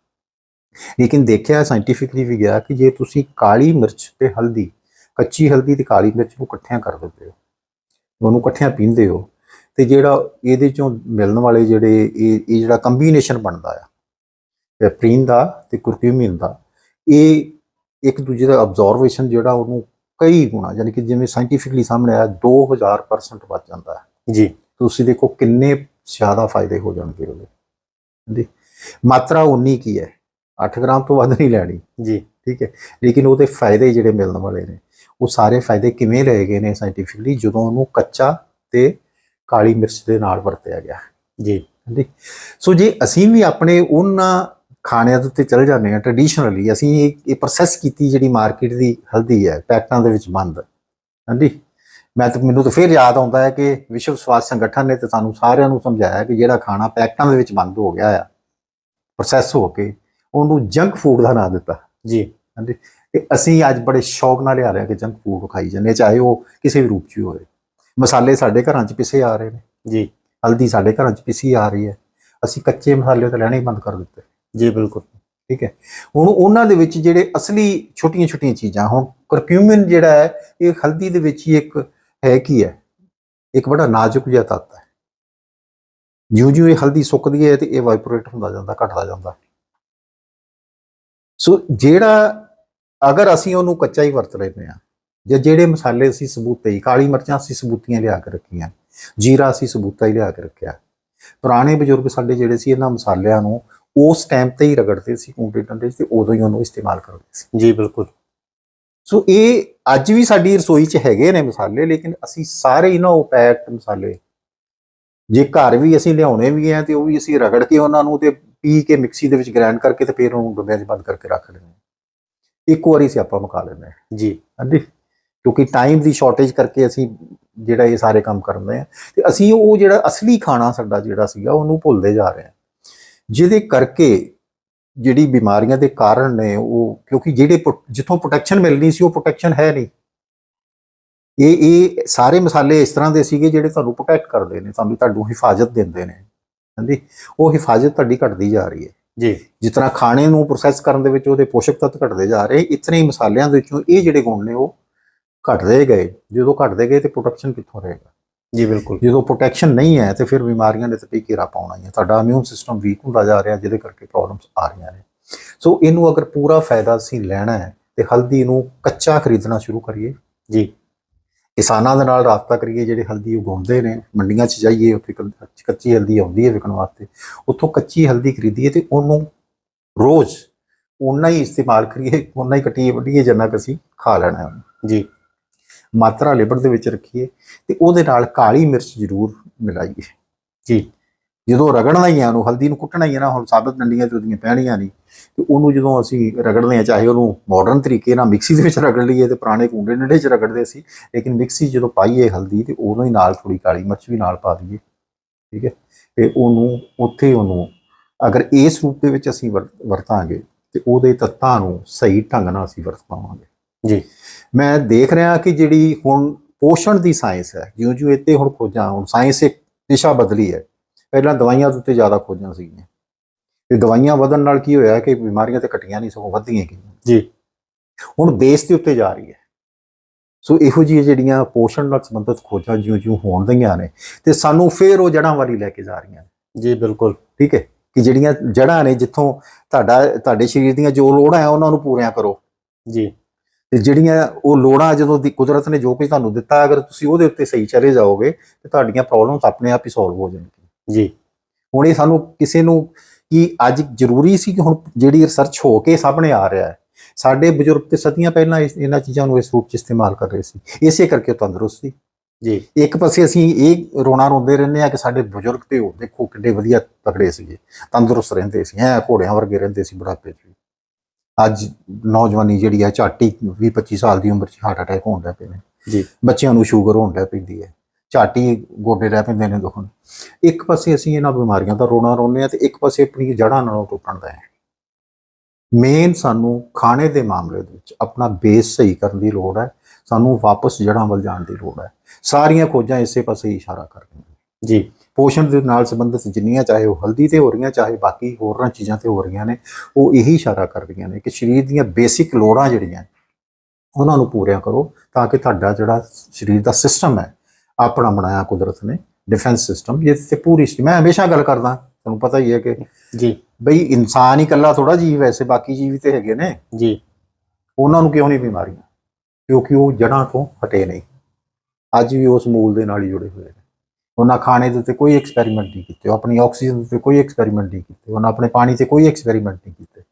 ਲੇਕਿਨ ਦੇਖਿਆ ਸਾਇੰਟੀਫਿਕਲੀ ਵੀ ਗਿਆ ਕਿ ਜੇ ਤੁਸੀਂ ਕਾਲੀ ਮਿਰਚ ਤੇ ਹਲਦੀ ਕੱਚੀ ਹਲਦੀ ਤੇ ਕਾਲੀ ਮਿਰਚ ਨੂੰ ਇਕੱਠਿਆਂ ਕਰ ਦਿੰਦੇ ਹੋ ਉਹਨੂੰ ਇਕੱਠਿਆਂ ਪੀਂਦੇ ਹੋ ਤੇ ਜਿਹੜਾ ਇਹਦੇ ਚੋਂ ਮਿਲਣ ਵਾਲੇ ਜਿਹੜੇ ਇਹ ਇਹ ਜਿਹੜਾ ਕੰਬੀਨੇਸ਼ਨ ਬਣਦਾ ਆ ਪੈਪਰੀਨ ਦਾ ਤੇ ਕੁਰਕੂਮਿਨ ਦਾ ਇਹ ਇੱਕ ਦੂਜੇ ਦਾ ਅਬਜ਼ਰਵੇਸ਼ਨ ਜਿਹੜਾ ਉਹਨੂੰ ਕਈ ਗੁਣਾ ਯਾਨੀ ਕਿ ਜਿਵੇਂ ਸਾਇੰਟੀਫਿਕਲੀ ਸਾਹਮਣੇ ਆਇਆ 2000% ਵੱਧ ਜਾਂਦਾ ਹੈ। ਜੀ। ਤੁਸੀਂ ਦੇਖੋ ਕਿੰਨੇ ਜ਼ਿਆਦਾ ਫਾਇਦੇ ਹੋ ਜਾਣਗੇ ਉਹਦੇ। ਹਾਂਜੀ। ਮਾਤਰਾ ਉਨੀ ਕੀ ਹੈ? 8 ਗ੍ਰਾਮ ਤੋਂ ਵੱਧ ਨਹੀਂ ਲੈਣੀ। ਜੀ। ਠੀਕ ਹੈ। ਲੇਕਿਨ ਉਹਦੇ ਫਾਇਦੇ ਜਿਹੜੇ ਮਿਲਣ ਵਾਲੇ ਨੇ ਉਹ ਸਾਰੇ ਫਾਇਦੇ ਕਿਵੇਂ ਲਏ ਗਏ ਨੇ ਸਾਇੰਟੀਫਿਕਲੀ ਜਦੋਂ ਉਹਨੂੰ ਕੱਚਾ ਤੇ ਕਾਲੀ ਮਿਰਚ ਦੇ ਨਾਲ ਵਰਤਿਆ ਗਿਆ। ਜੀ। ਹਾਂਜੀ। ਸੋ ਜੇ ਅਸੀਂ ਵੀ ਆਪਣੇ ਉਹਨਾਂ ਖਾਣਿਆਂ ਦੇ ਉੱਤੇ ਚੱਲ ਜਾਂਦੇ ਹਾਂ ਟ੍ਰੈਡੀਸ਼ਨਲੀ ਅਸੀਂ ਇਹ ਇਹ ਪ੍ਰੋਸੈਸ ਕੀਤੀ ਜਿਹੜੀ ਮਾਰਕੀਟ ਦੀ ਹਲਦੀ ਹੈ ਪੈਕਟਾਂ ਦੇ ਵਿੱਚ ਬੰਦ। ਹਾਂਜੀ। ਮੈਂ ਤਾਂ ਮੈਨੂੰ ਤਾਂ ਫਿਰ ਯਾਦ ਆਉਂਦਾ ਹੈ ਕਿ ਵਿਸ਼ਵ ਸਵਾਸਥ ਸੰਗਠਨ ਨੇ ਤੇ ਸਾਨੂੰ ਸਾਰਿਆਂ ਨੂੰ ਸਮਝਾਇਆ ਕਿ ਜਿਹੜਾ ਖਾਣਾ ਪੈਕਟਾਂ ਦੇ ਵਿੱਚ ਬੰਦ ਹੋ ਗਿਆ ਆ ਪ੍ਰੋਸੈਸ ਹੋ ਕੇ ਉਹਨੂੰ ਜੰਕ ਫੂਡ ਦਾ ਨਾਂ ਦਿੱਤਾ। ਜੀ। ਤੇ ਅਸੀਂ ਅੱਜ ਬੜੇ ਸ਼ੌਕ ਨਾਲ ਲਿਆ ਰਹੇ ਕਿ ਜੰਕ ਫੂਡ ਖਾਈ ਜਾਂਦੇ ਚਾਹੇ ਉਹ ਕਿਸੇ ਵੀ ਰੂਪ 'ਚ ਹੋਵੇ। ਮਸਾਲੇ ਸਾਡੇ ਘਰਾਂ 'ਚ ਪਿਸੇ ਆ ਰਹੇ ਨੇ। ਜੀ। ਹਲਦੀ ਸਾਡੇ ਘਰਾਂ 'ਚ ਪਿਸੀ ਆ ਰਹੀ ਹੈ। ਅਸੀਂ ਕੱਚੇ ਮਸਾਲੇ ਤਾਂ ਲੈਣੇ ਹੀ ਬੰਦ ਕਰ ਦਿੱਤੇ। ਜੀ ਬਿਲਕੁਲ। ਠੀਕ ਹੈ। ਹੁਣ ਉਹਨਾਂ ਦੇ ਵਿੱਚ ਜਿਹੜੇ ਅਸਲੀ ਛੋਟੀਆਂ-ਛੋਟੀਆਂ ਚੀਜ਼ਾਂ ਹੁਣ ਕਰਕਿਊਮਿਨ ਜਿਹੜਾ ਹੈ ਇਹ ਹਲਦੀ ਦੇ ਵਿੱਚ ਹੀ ਇੱਕ ਹੈ ਕੀ ਹੈ? ਇੱਕ ਬੜਾ ਨਾਜ਼ੁਕ ਜਿਹਾ ਤੱਤ ਹੈ। ਜਿਉਂ-ਜਿਉਂ ਇਹ ਹਲਦੀ ਸੁੱਕਦੀ ਹੈ ਤੇ ਇਹ ਵਾਈਪੋਰੇਟ ਹੁੰਦਾ ਜਾਂਦਾ, ਘਟਦਾ ਜਾਂਦਾ। ਸੋ ਜਿਹੜਾ ਅਗਰ ਅਸੀਂ ਉਹਨੂੰ ਕੱਚਾ ਹੀ ਵਰਤ ਲੈਂਦੇ ਆ ਜਾਂ ਜਿਹੜੇ ਮਸਾਲੇ ਅਸੀਂ ਸਬੂਤੇ ਹੀ, ਕਾਲੀ ਮਿਰਚਾਂ ਅਸੀਂ ਸਬੂਤੀਆਂ ਲਿਆ ਕੇ ਰੱਖੀਆਂ, ਜੀਰਾ ਅਸੀਂ ਸਬੂਤਾ ਹੀ ਲਿਆ ਕੇ ਰੱਖਿਆ, ਪੁਰਾਣੇ ਬਜ਼ੁਰਗ ਸਾਡੇ ਜਿਹੜੇ ਸੀ ਇਹਨਾਂ ਮਸਾਲਿਆਂ ਨੂੰ ਉਸ ਟਾਈਮ ਤੇ ਹੀ ਰਗੜਦੇ ਸੀ ਕੁੰਡੇ ਡੰਡੇ 'ਚ ਤੇ ਉਦੋਂ ਹੀ ਉਹਨੂੰ ਇਸਤੇਮਾਲ ਕਰਦੇ ਸੀ। ਜੀ, ਬਿਲਕੁਲ। ਸੋ ਇਹ ਅੱਜ ਵੀ ਸਾਡੀ ਰਸੋਈ 'ਚ ਹੈਗੇ ਨੇ ਮਸਾਲੇ, ਲੇਕਿਨ ਅਸੀਂ ਸਾਰੇ ਹੀ ਨਾ ਉਹ ਪੈਕਟ ਮਸਾਲੇ। ਜੇ ਘਰ ਵੀ ਅਸੀਂ ਲਿਆਉਣੇ ਵੀ ਆ ਤੇ ਉਹ ਵੀ ਅਸੀਂ ਰਗੜ ਕੇ ਉਹਨਾਂ ਨੂੰ ਤੇ ਪੀ ਕੇ ਮਿਕਸੀ ਦੇ ਵਿੱਚ ਗ੍ਰਾਈਂਡ ਕਰਕੇ ਤੇ ਫਿਰ ਉਹਨੂੰ ਡੱਬਿਆਂ 'ਚ ਬੰਦ ਕਰਕੇ ਰੱਖ ਲੈਂਦੇ ਹਾਂ। ਇੱਕ ਵਾਰੀ ਅਸੀਂ ਆਪਾਂ ਮੁਕਾ ਲੈਂਦੇ ਹਾਂ। ਜੀ। ਹਾਂਜੀ। ਕਿਉਂਕਿ ਟਾਈਮ ਦੀ ਸ਼ਾਰਟੇਜ ਕਰਕੇ ਅਸੀਂ ਜਿਹੜਾ ਇਹ ਸਾਰੇ ਕੰਮ ਕਰਦੇ ਆ। ਤੇ ਅਸੀਂ ਉਹ ਜਿਹੜਾ ਅਸਲੀ ਖਾਣਾ ਸਾਡਾ ਜਿਹੜਾ ਸੀਗਾ, ਉਹਨੂੰ ਭੁੱਲਦੇ ਜਾ ਰਹੇ ਹਾਂ। ਜਿਹਦੇ ਕਰਕੇ ਜਿਹੜੀ ਬਿਮਾਰੀਆਂ ਦੇ ਕਾਰਨ ਨੇ ਉਹ ਕਿਉਂਕਿ ਜਿਹੜੇ ਜਿੱਥੋਂ ਪ੍ਰੋਟੈਕਸ਼ਨ ਮਿਲਣੀ ਸੀ ਉਹ ਪ੍ਰੋਟੈਕਸ਼ਨ ਹੈ ਨਹੀਂ। ਇਹ ਇਹ ਸਾਰੇ ਮਸਾਲੇ ਇਸ ਤਰ੍ਹਾਂ ਦੇ ਸੀਗੇ ਜਿਹੜੇ ਤੁਹਾਨੂੰ ਪ੍ਰੋਟੈਕਟ ਕਰਦੇ ਨੇ ਤੁਹਾਨੂੰ ਤੁਹਾਨੂੰ ਹਿਫਾਜ਼ਤ ਦਿੰਦੇ ਨੇ ਹਾਂਜੀ? ਉਹ ਹਿਫਾਜ਼ਤ ਤੁਹਾਡੀ ਘਟਦੀ ਜਾ ਰਹੀ ਹੈ। ਜੀ। ਜਿਸ ਤਰ੍ਹਾਂ ਖਾਣੇ ਨੂੰ ਪ੍ਰੋਸੈਸ ਕਰਨ ਦੇ ਵਿੱਚ ਉਹਦੇ ਪੋਸ਼ਕ ਤੱਤ ਘਟਦੇ ਜਾ ਰਹੇ ਇਤਨੇ ਹੀ ਮਸਾਲਿਆਂ ਦੇ ਵਿੱਚੋਂ ਇਹ ਜਿਹੜੇ ਗੁਣ ਨੇ ਉਹ ਘਟਦੇ ਗਏ। ਜਦੋਂ ਘਟਦੇ ਗਏ ਤੇ ਪ੍ਰੋਟੈਕਸ਼ਨ ਕਿੱਥੋਂ ਰਹੇਗਾ? ਜੀ, ਬਿਲਕੁਲ। ਜਦੋਂ ਪ੍ਰੋਟੈਕਸ਼ਨ ਨਹੀਂ ਹੈ ਤੇ ਫਿਰ ਬਿਮਾਰੀਆਂ ਨੇ ਤੇ ਘੇਰਾ ਪਾਉਣਾ ਹੀ ਹੈ ਤੁਹਾਡਾ ਇਮਿਊਨ ਸਿਸਟਮ ਵੀਕ ਹੁੰਦਾ ਜਾ ਰਿਹਾ ਜਿਹਦੇ ਕਰਕੇ ਪ੍ਰੋਬਲਮਸ ਆ ਰਹੀਆਂ ਨੇ। ਸੋ ਇਹਨੂੰ ਅਗਰ ਪੂਰਾ ਫਾਇਦਾ ਅਸੀਂ ਲੈਣਾ ਹੈ, ਤੇ ਹਲਦੀ ਨੂੰ ਕੱਚਾ ਖਰੀਦਣਾ ਸ਼ੁਰੂ ਕਰੀਏ। ਜੀ। ਕਿਸਾਨਾਂ ਦੇ ਨਾਲ ਰਾਬਤਾ ਕਰੀਏ, ਜਿਹੜੇ ਹਲਦੀ ਉਗਾਉਂਦੇ ਨੇ, ਮੰਡੀਆਂ 'ਚ ਜਾਈਏ, ਉੱਥੇ ਕ- ਕੱਚੀ ਹਲਦੀ ਆਉਂਦੀ ਹੈ ਵਿਕਣ ਵਾਸਤੇ। ਉੱਥੋਂ ਕੱਚੀ ਹਲਦੀ ਖਰੀਦੀਏ ਤੇ ਉਹਨੂੰ ਰੋਜ਼ ਉਨਾ ਹੀ ਇਸਤੇਮਾਲ ਕਰੀਏ ਉਨਾ ਹੀ ਕੱਟੀਏ ਵੱਢੀਏ ਜਿੰਨਾ ਕੁ ਅਸੀਂ ਖਾ ਲੈਣਾ ਉਹਨੂੰ। ਜੀ। ਮਾਤਰਾ ਲਿਬੜ ਦੇ ਵਿੱਚ ਰੱਖੀਏ ਤੇ ਉਹਦੇ ਨਾਲ ਕਾਲੀ ਮਿਰਚ ਜ਼ਰੂਰ ਮਿਲਾਈਏ। ਜੀ, ਜਦੋਂ ਰਗੜਨਾ ਹੀ ਆ ਉਹਨੂੰ, ਹਲਦੀ ਨੂੰ ਕੁੱਟਣਾ ਹੀ ਆ ਨਾ, ਹੁਣ ਸਾਬਤ ਡੰਡੀਆਂ ਤੇ ਉਹਦੀਆਂ ਪੈਣੀਆਂ ਨਹੀਂ, ਤੇ ਉਹਨੂੰ ਜਦੋਂ ਅਸੀਂ ਰਗੜਦੇ ਆ ਚਾਹੇ ਉਹਨੂੰ ਮਾਡਰਨ ਤਰੀਕੇ ਨਾਲ ਮਿਕਸੀ ਦੇ ਵਿੱਚ ਰਗੜ ਲਈਏ ਤੇ ਪੁਰਾਣੇ ਕੁੰਡੇ ਡੰਡੇ 'ਚ ਰਗੜਦੇ ਸੀ, ਲੇਕਿਨ ਮਿਕਸੀ ਜਦੋਂ ਪਾਈਏ ਹਲਦੀ ਤੇ ਉਦੋਂ ਹੀ ਨਾਲ ਥੋੜੀ ਕਾਲੀ ਮਿਰਚ ਵੀ ਨਾਲ ਪਾ ਦਈਏ। ਠੀਕ ਹੈ? ਤੇ ਉਹਨੂੰ, ਉੱਥੇ ਉਹਨੂੰ ਅਗਰ ਇਸ ਰੂਪ ਦੇ ਵਿੱਚ ਅਸੀਂ ਵਰ- ਵਰਤਾਂਗੇ ਤੇ ਉਹਦੇ ਤੱਤਾਂ ਨੂੰ ਸਹੀ ਢੰਗ ਨਾਲ ਅਸੀਂ ਵਰਤ ਪਾਵਾਂਗੇ। ਜੀ। ਮੈਂ ਦੇਖ ਰਿਹਾ ਕਿ ਜਿਹੜੀ ਹੁਣ ਪੋਸ਼ਣ ਦੀ ਸਾਇੰਸ ਹੈ ਜਿਉਂ-ਜਿਉਂ ਇੱਥੇ ਹੁਣ ਖੋਜਾਂ ਹੁਣ ਸਾਇੰਸ ਇੱਕ ਦਿਸ਼ਾ ਬਦਲੀ ਹੈ। ਪਹਿਲਾਂ ਦਵਾਈਆਂ ਦੇ ਉੱਤੇ ਜ਼ਿਆਦਾ ਖੋਜਾਂ ਸੀਗੀਆਂ। ਤੇ ਦਵਾਈਆਂ ਵਧਣ ਨਾਲ ਕੀ ਹੋਇਆ ਕਿ ਬਿਮਾਰੀਆਂ ਤੇ ਘਟੀਆਂ ਨਹੀਂ ਸਗੋਂ ਵੱਧੀਆਂ ਗਈਆਂ। ਜੀ। ਹੁਣ ਬੇਸ ਦੇ ਉੱਤੇ ਜਾ ਰਹੀ ਹੈ। ਸੋ ਇਹੋ ਜਿਹੀਆਂ ਜਿਹੜੀਆਂ ਪੋਸ਼ਣ ਨਾਲ ਸੰਬੰਧਿਤ ਖੋਜਾਂ ਜਿਉਂ-ਜਿਉਂ ਹੋਣ ਦਈਆਂ ਨੇ ਤੇ ਸਾਨੂੰ ਫੇਰ ਉਹ ਜੜ੍ਹਾਂ ਵਾਲੀ ਲੈ ਕੇ ਜਾ ਰਹੀਆਂ ਨੇ। ਜੀ ਬਿਲਕੁਲ। ਠੀਕ ਹੈ? ਕਿ ਜਿਹੜੀਆਂ ਜੜ੍ਹਾਂ ਨੇ ਜਿੱਥੋਂ ਤੁਹਾਡਾ ਤੁਹਾਡੇ ਸਰੀਰ ਦੀਆਂ ਜੋ ਲੋੜਾਂ ਆ ਉਹਨਾਂ ਨੂੰ ਪੂਰੀਆਂ ਕਰੋ। ਜੀ। ਤੇ ਜਿਹੜੀਆਂ ਉਹ ਲੋੜਾਂ ਜਦੋਂ ਦੀ ਕੁਦਰਤ ਨੇ ਜੋ ਕੁਝ ਤੁਹਾਨੂੰ ਦਿੱਤਾ ਅਗਰ ਤੁਸੀਂ ਉਹਦੇ ਉੱਤੇ ਸਹੀ ਚਲੇ ਜਾਓਗੇ ਤੇ ਤੁਹਾਡੀਆਂ ਪ੍ਰੋਬਲਮਸ ਆਪਣੇ ਆਪ ਹੀ ਸੋਲਵ ਹੋ ਜਾਣਗੀਆਂ। ਜੀ। ਹੁਣ ਇਹ ਸਾਨੂੰ ਕਿਸੇ ਨੂੰ ਕਿ ਅੱਜ ਜ਼ਰੂਰੀ ਸੀ ਕਿ ਹੁਣ ਜਿਹੜੀ ਰਿਸਰਚ ਹੋ ਕੇ ਸਾਹਮਣੇ ਆ ਰਿਹਾ ਹੈ। ਸਾਡੇ ਬਜ਼ੁਰਗ ਤੇ ਸਦੀਆਂ ਪਹਿਲਾਂ ਇਹਨਾਂ ਚੀਜ਼ਾਂ ਨੂੰ ਇਸ ਰੂਪ 'ਚ ਇਸਤੇਮਾਲ ਕਰ ਰਹੇ ਸੀ। ਇਸੇ ਕਰਕੇ ਤੰਦਰੁਸਤ ਸੀ। ਜੀ। ਇੱਕ ਪਾਸੇ ਅਸੀਂ ਇਹ ਰੋਣਾ ਰੋਂਦੇ ਰਹਿੰਦੇ ਆ ਕਿ ਸਾਡੇ ਬਜ਼ੁਰਗ ਤੇ ਉਹ ਦੇਖੋ ਕਿੱਡੇ ਵਧੀਆ ਤਕੜੇ ਸੀਗੇ। ਤੰਦਰੁਸਤ ਰਹਿੰਦੇ ਸੀ ਐ ਘੋੜਿਆਂ ਵਰਗੇ ਰਹਿੰਦੇ ਸੀ ਬੁਢਾਪੇ 'ਚ ਅੱਜ ਨੌਜਵਾਨੀ ਜਿਹੜੀ ਹੈ ਝਾਟੀ 20 25 ਸਾਲ ਦੀ ਉਮਰ 'ਚ ਹਾਰਟ ਅਟੈਕ ਹੋਣ ਲੱਗ ਪਏ ਨੇ। ਜੀ। ਬੱਚਿਆਂ ਨੂੰ ਸ਼ੂਗਰ ਹੋਣ ਲੱਗ ਪੈਂਦੀ ਹੈ। ਝਾਟੀ ਗੋਡੇ ਰਹਿ ਪੈਂਦੇ ਨੇ ਦੁਖਣ। ਇੱਕ ਪਾਸੇ ਅਸੀਂ ਇਹਨਾਂ ਬਿਮਾਰੀਆਂ ਦਾ ਰੋਣਾ ਰੋਂਦੇ ਆ ਤੇ ਇੱਕ ਪਾਸੇ ਆਪਣੀ ਜੜ੍ਹਾਂ ਨਾਲੋਂ ਟੁੱਟਣ ਦਾ ਹੈ। ਮੇਨ ਸਾਨੂੰ ਖਾਣੇ ਦੇ ਮਾਮਲੇ ਦੇ ਵਿੱਚ ਆਪਣਾ ਬੇਸ ਸਹੀ ਕਰਨ ਦੀ ਲੋੜ ਹੈ। ਸਾਨੂੰ ਵਾਪਸ ਜੜ੍ਹਾਂ ਵੱਲ ਜਾਣ ਦੀ ਲੋੜ ਹੈ। ਸਾਰੀਆਂ ਖੋਜਾਂ ਇਸੇ ਪਾਸੇ ਇਸ਼ਾਰਾ ਕਰ ਰਹੀਆਂ ਨੇ। ਜੀ। ਪੋਸ਼ਣ ਦੇ ਨਾਲ ਸੰਬੰਧਿਤ ਜਿੰਨੀਆਂ ਚਾਹੇ ਉਹ ਹਲਦੀ ਤੇ ਹੋ ਰਹੀਆਂ ਚਾਹੇ ਬਾਕੀ ਹੋਰਨਾਂ ਚੀਜ਼ਾਂ ਤੇ ਹੋ ਰਹੀਆਂ ਨੇ ਉਹ ਇਹੀ ਇਸ਼ਾਰਾ ਕਰ ਰਹੀਆਂ ਨੇ ਕਿ ਸਰੀਰ ਦੀਆਂ ਬੇਸਿਕ ਲੋੜਾਂ ਜਿਹੜੀਆਂ ਉਹਨਾਂ ਨੂੰ ਪੂਰੀਆਂ ਕਰੋ ਤਾਂ ਕਿ ਤੁਹਾਡਾ ਜਿਹੜਾ ਸਰੀਰ ਦਾ ਸਿਸਟਮ ਹੈ ਆਪਣਾ ਬਣਾਇਆ ਕੁਦਰਤ ਨੇ ਡਿਫੈਂਸ ਸਿਸਟਮ ਜਿਸ ਤੇ ਪੂਰੀ ਮੈਂ ਹਮੇਸ਼ਾ ਗੱਲ ਕਰਦਾ ਤੁਹਾਨੂੰ ਪਤਾ ਹੀ ਹੈ ਕਿ ਜੀ। ਬਈ ਇਨਸਾਨ ਹੀ ਇਕੱਲਾ ਥੋੜਾ ਜੀਵ ਵੈਸੇ ਬਾਕੀ ਜੀਵ ਤੇ ਹੈਗੇ ਨੇ। ਜੀ। ਉਹਨਾਂ ਨੂੰ ਕਿਉਂ ਨਹੀਂ ਬਿਮਾਰੀਆਂ? ਕਿਉਂਕਿ ਉਹ ਜੜ੍ਹਾਂ ਤੋਂ ਹਟੇ ਨਹੀਂ। ਅੱਜ ਵੀ ਉਸ ਮੂਲ ਦੇ ਨਾਲ ਹੀ ਜੁੜੇ ਹੋਏ ਨੇ। ਉਹਨਾਂ ਖਾਣੇ ਦੇ ਉੱਤੇ ਕੋਈ ਐਕਸਪੈਰੀਮੈਂਟ ਨਹੀਂ ਕੀਤੇ, ਉਹ ਆਪਣੀ ਆਕਸੀਜਨ ਦੇ ਉੱਤੇ ਕੋਈ ਐਕਸਪੈਰੀਮੈਂਟ ਨਹੀਂ ਕੀਤੇ, ਉਹਨਾਂ ਆਪਣੇ ਪਾਣੀ ਤੇ ਕੋਈ ਐਕਸਪੈਰੀਮੈਂਟ ਨਹੀਂ ਕੀਤੇ।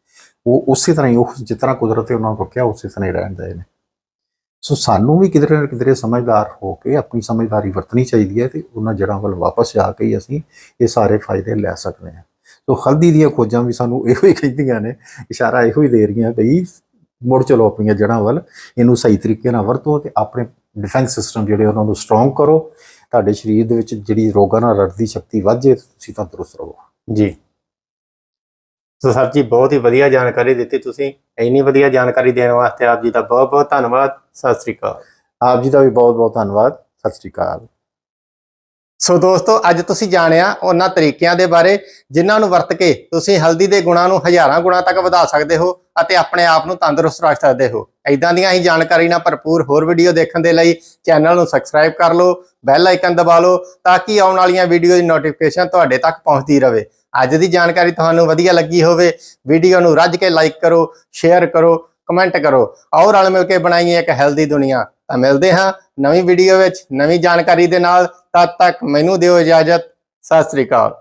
ਉਹ ਉਸੇ ਤਰ੍ਹਾਂ ਹੀ, ਉਹ ਜਿਸ ਤਰ੍ਹਾਂ ਕੁਦਰਤ ਨੇ ਉਹਨਾਂ ਨੂੰ ਰੱਖਿਆ ਉਸੇ ਤਰ੍ਹਾਂ ਹੀ ਰਹਿਣ ਦੇ ਨੇ। ਸੋ ਸਾਨੂੰ ਵੀ ਕਿਧਰੇ ਨਾ ਕਿਧਰੇ ਸਮਝਦਾਰ ਹੋ ਕੇ ਆਪਣੀ ਸਮਝਦਾਰੀ ਵਰਤਣੀ ਚਾਹੀਦੀ ਹੈ ਤੇ ਉਹਨਾਂ ਜੜ੍ਹਾਂ ਵੱਲ ਵਾਪਸ ਜਾ ਕੇ ਹੀ ਅਸੀਂ ਇਹ ਸਾਰੇ ਫਾਇਦੇ ਲੈ ਸਕਦੇ ਹਾਂ। ਸੋ ਹਲਦੀ ਦੀਆਂ ਖੋਜਾਂ ਵੀ ਸਾਨੂੰ ਇਹੋ ਹੀ ਕਹਿੰਦੀਆਂ ਨੇ, ਇਸ਼ਾਰਾ ਇਹੋ ਹੀ ਦੇ ਰਹੀਆਂ ਬਈ ਮੁੜ ਚਲੋ ਆਪਣੀਆਂ ਜੜ੍ਹਾਂ ਵੱਲ, ਇਹਨੂੰ ਸਹੀ ਤਰੀਕੇ ਨਾਲ ਵਰਤੋ ਤੇ ਆਪਣੇ ਡਿਫੈਂਸ ਸਿਸਟਮ ਜਿਹੜੇ ਉਹਨਾਂ ਨੂੰ ਸਟਰੋਂਗ ਕਰੋ। ਤੁਹਾਡੇ ਸਰੀਰ ਦੇ ਵਿੱਚ ਜਿਹੜੀ ਰੋਗਾਂ ਨਾਲ ਲੜਨ ਦੀ ਸ਼ਕਤੀ ਵੱਧ ਜੇ ਤੁਸੀਂ ਤੰਦਰੁਸਤ ਰਹੋ। ਜੀ। ਸੋ ਸਰ ਜੀ ਬਹੁਤ ਹੀ ਵਧੀਆ ਜਾਣਕਾਰੀ ਦਿੱਤੀ ਤੁਸੀਂ। ਇੰਨੀ ਵਧੀਆ ਜਾਣਕਾਰੀ ਦੇਣ ਵਾਸਤੇ ਆਪ ਜੀ ਦਾ ਬਹੁਤ ਬਹੁਤ ਧੰਨਵਾਦ। ਸਤਿ ਸ੍ਰੀ ਅਕਾਲ। ਆਪ ਜੀ ਦਾ ਵੀ ਬਹੁਤ ਬਹੁਤ ਧੰਨਵਾਦ। ਸਤਿ ਸ਼੍ਰੀ ਅਕਾਲ। ਸੋ ਦੋਸਤੋ ਅੱਜ ਤੁਸੀਂ ਜਾਣਿਆ ਉਹਨਾਂ ਤਰੀਕਿਆਂ ਦੇ ਬਾਰੇ ਜਿਨ੍ਹਾਂ ਨੂੰ ਵਰਤ ਕੇ ਤੁਸੀਂ ਹਲਦੀ ਦੇ ਗੁਣਾਂ ਨੂੰ ਹਜ਼ਾਰਾਂ ਗੁਣਾ ਤੱਕ ਵਧਾ ਸਕਦੇ ਹੋ ਅਤੇ ਆਪਣੇ ਆਪ ਨੂੰ ਤੰਦਰੁਸਤ ਰੱਖ ਸਕਦੇ ਹੋ। ਐਦਾਂ ਦੀਆਂ ਹੀ ਜਾਣਕਾਰੀ ਨਾਲ ਭਰਪੂਰ ਹੋਰ ਵੀਡੀਓ ਦੇਖਣ ਦੇ ਲਈ ਚੈਨਲ ਨੂੰ ਸਬਸਕ੍ਰਾਈਬ ਕਰ ਲਓ ਬੈਲ ਆਈਕਨ ਦਬਾ ਲਓ ਤਾਂ ਕਿ ਆਉਣ ਵਾਲੀਆਂ ਵੀਡੀਓ ਦੀ ਨੋਟੀਫਿਕੇਸ਼ਨ ਤੁਹਾਡੇ ਤੱਕ ਪਹੁੰਚਦੀ ਰਹੇ। ਅੱਜ ਦੀ ਜਾਣਕਾਰੀ ਤੁਹਾਨੂੰ ਵਧੀਆ ਲੱਗੀ ਹੋਵੇ ਵੀਡੀਓ ਨੂੰ ਰੱਜ ਕੇ ਲਾਈਕ ਕਰੋ ਸ਼ੇਅਰ ਕਰੋ ਕਮੈਂਟ ਕਰੋ। ਆਓ ਰਲ ਮਿਲ ਕੇ ਬਣਾਈਏ ਇੱਕ ਹੈਲਦੀ ਦੁਨੀਆ। ਤਾਂ ਮਿਲਦੇ ਹਾਂ ਨਵੀਂ ਵੀਡੀਓ ਵਿੱਚ ਨਵੀਂ ਜਾਣਕਾਰੀ ਦੇ ਨਾਲ। ਤਦ ਤੱਕ ਮੈਨੂੰ ਦਿਓ ਇਜਾਜ਼ਤ। ਸਤਿ ਸ੍ਰੀ ਅਕਾਲ।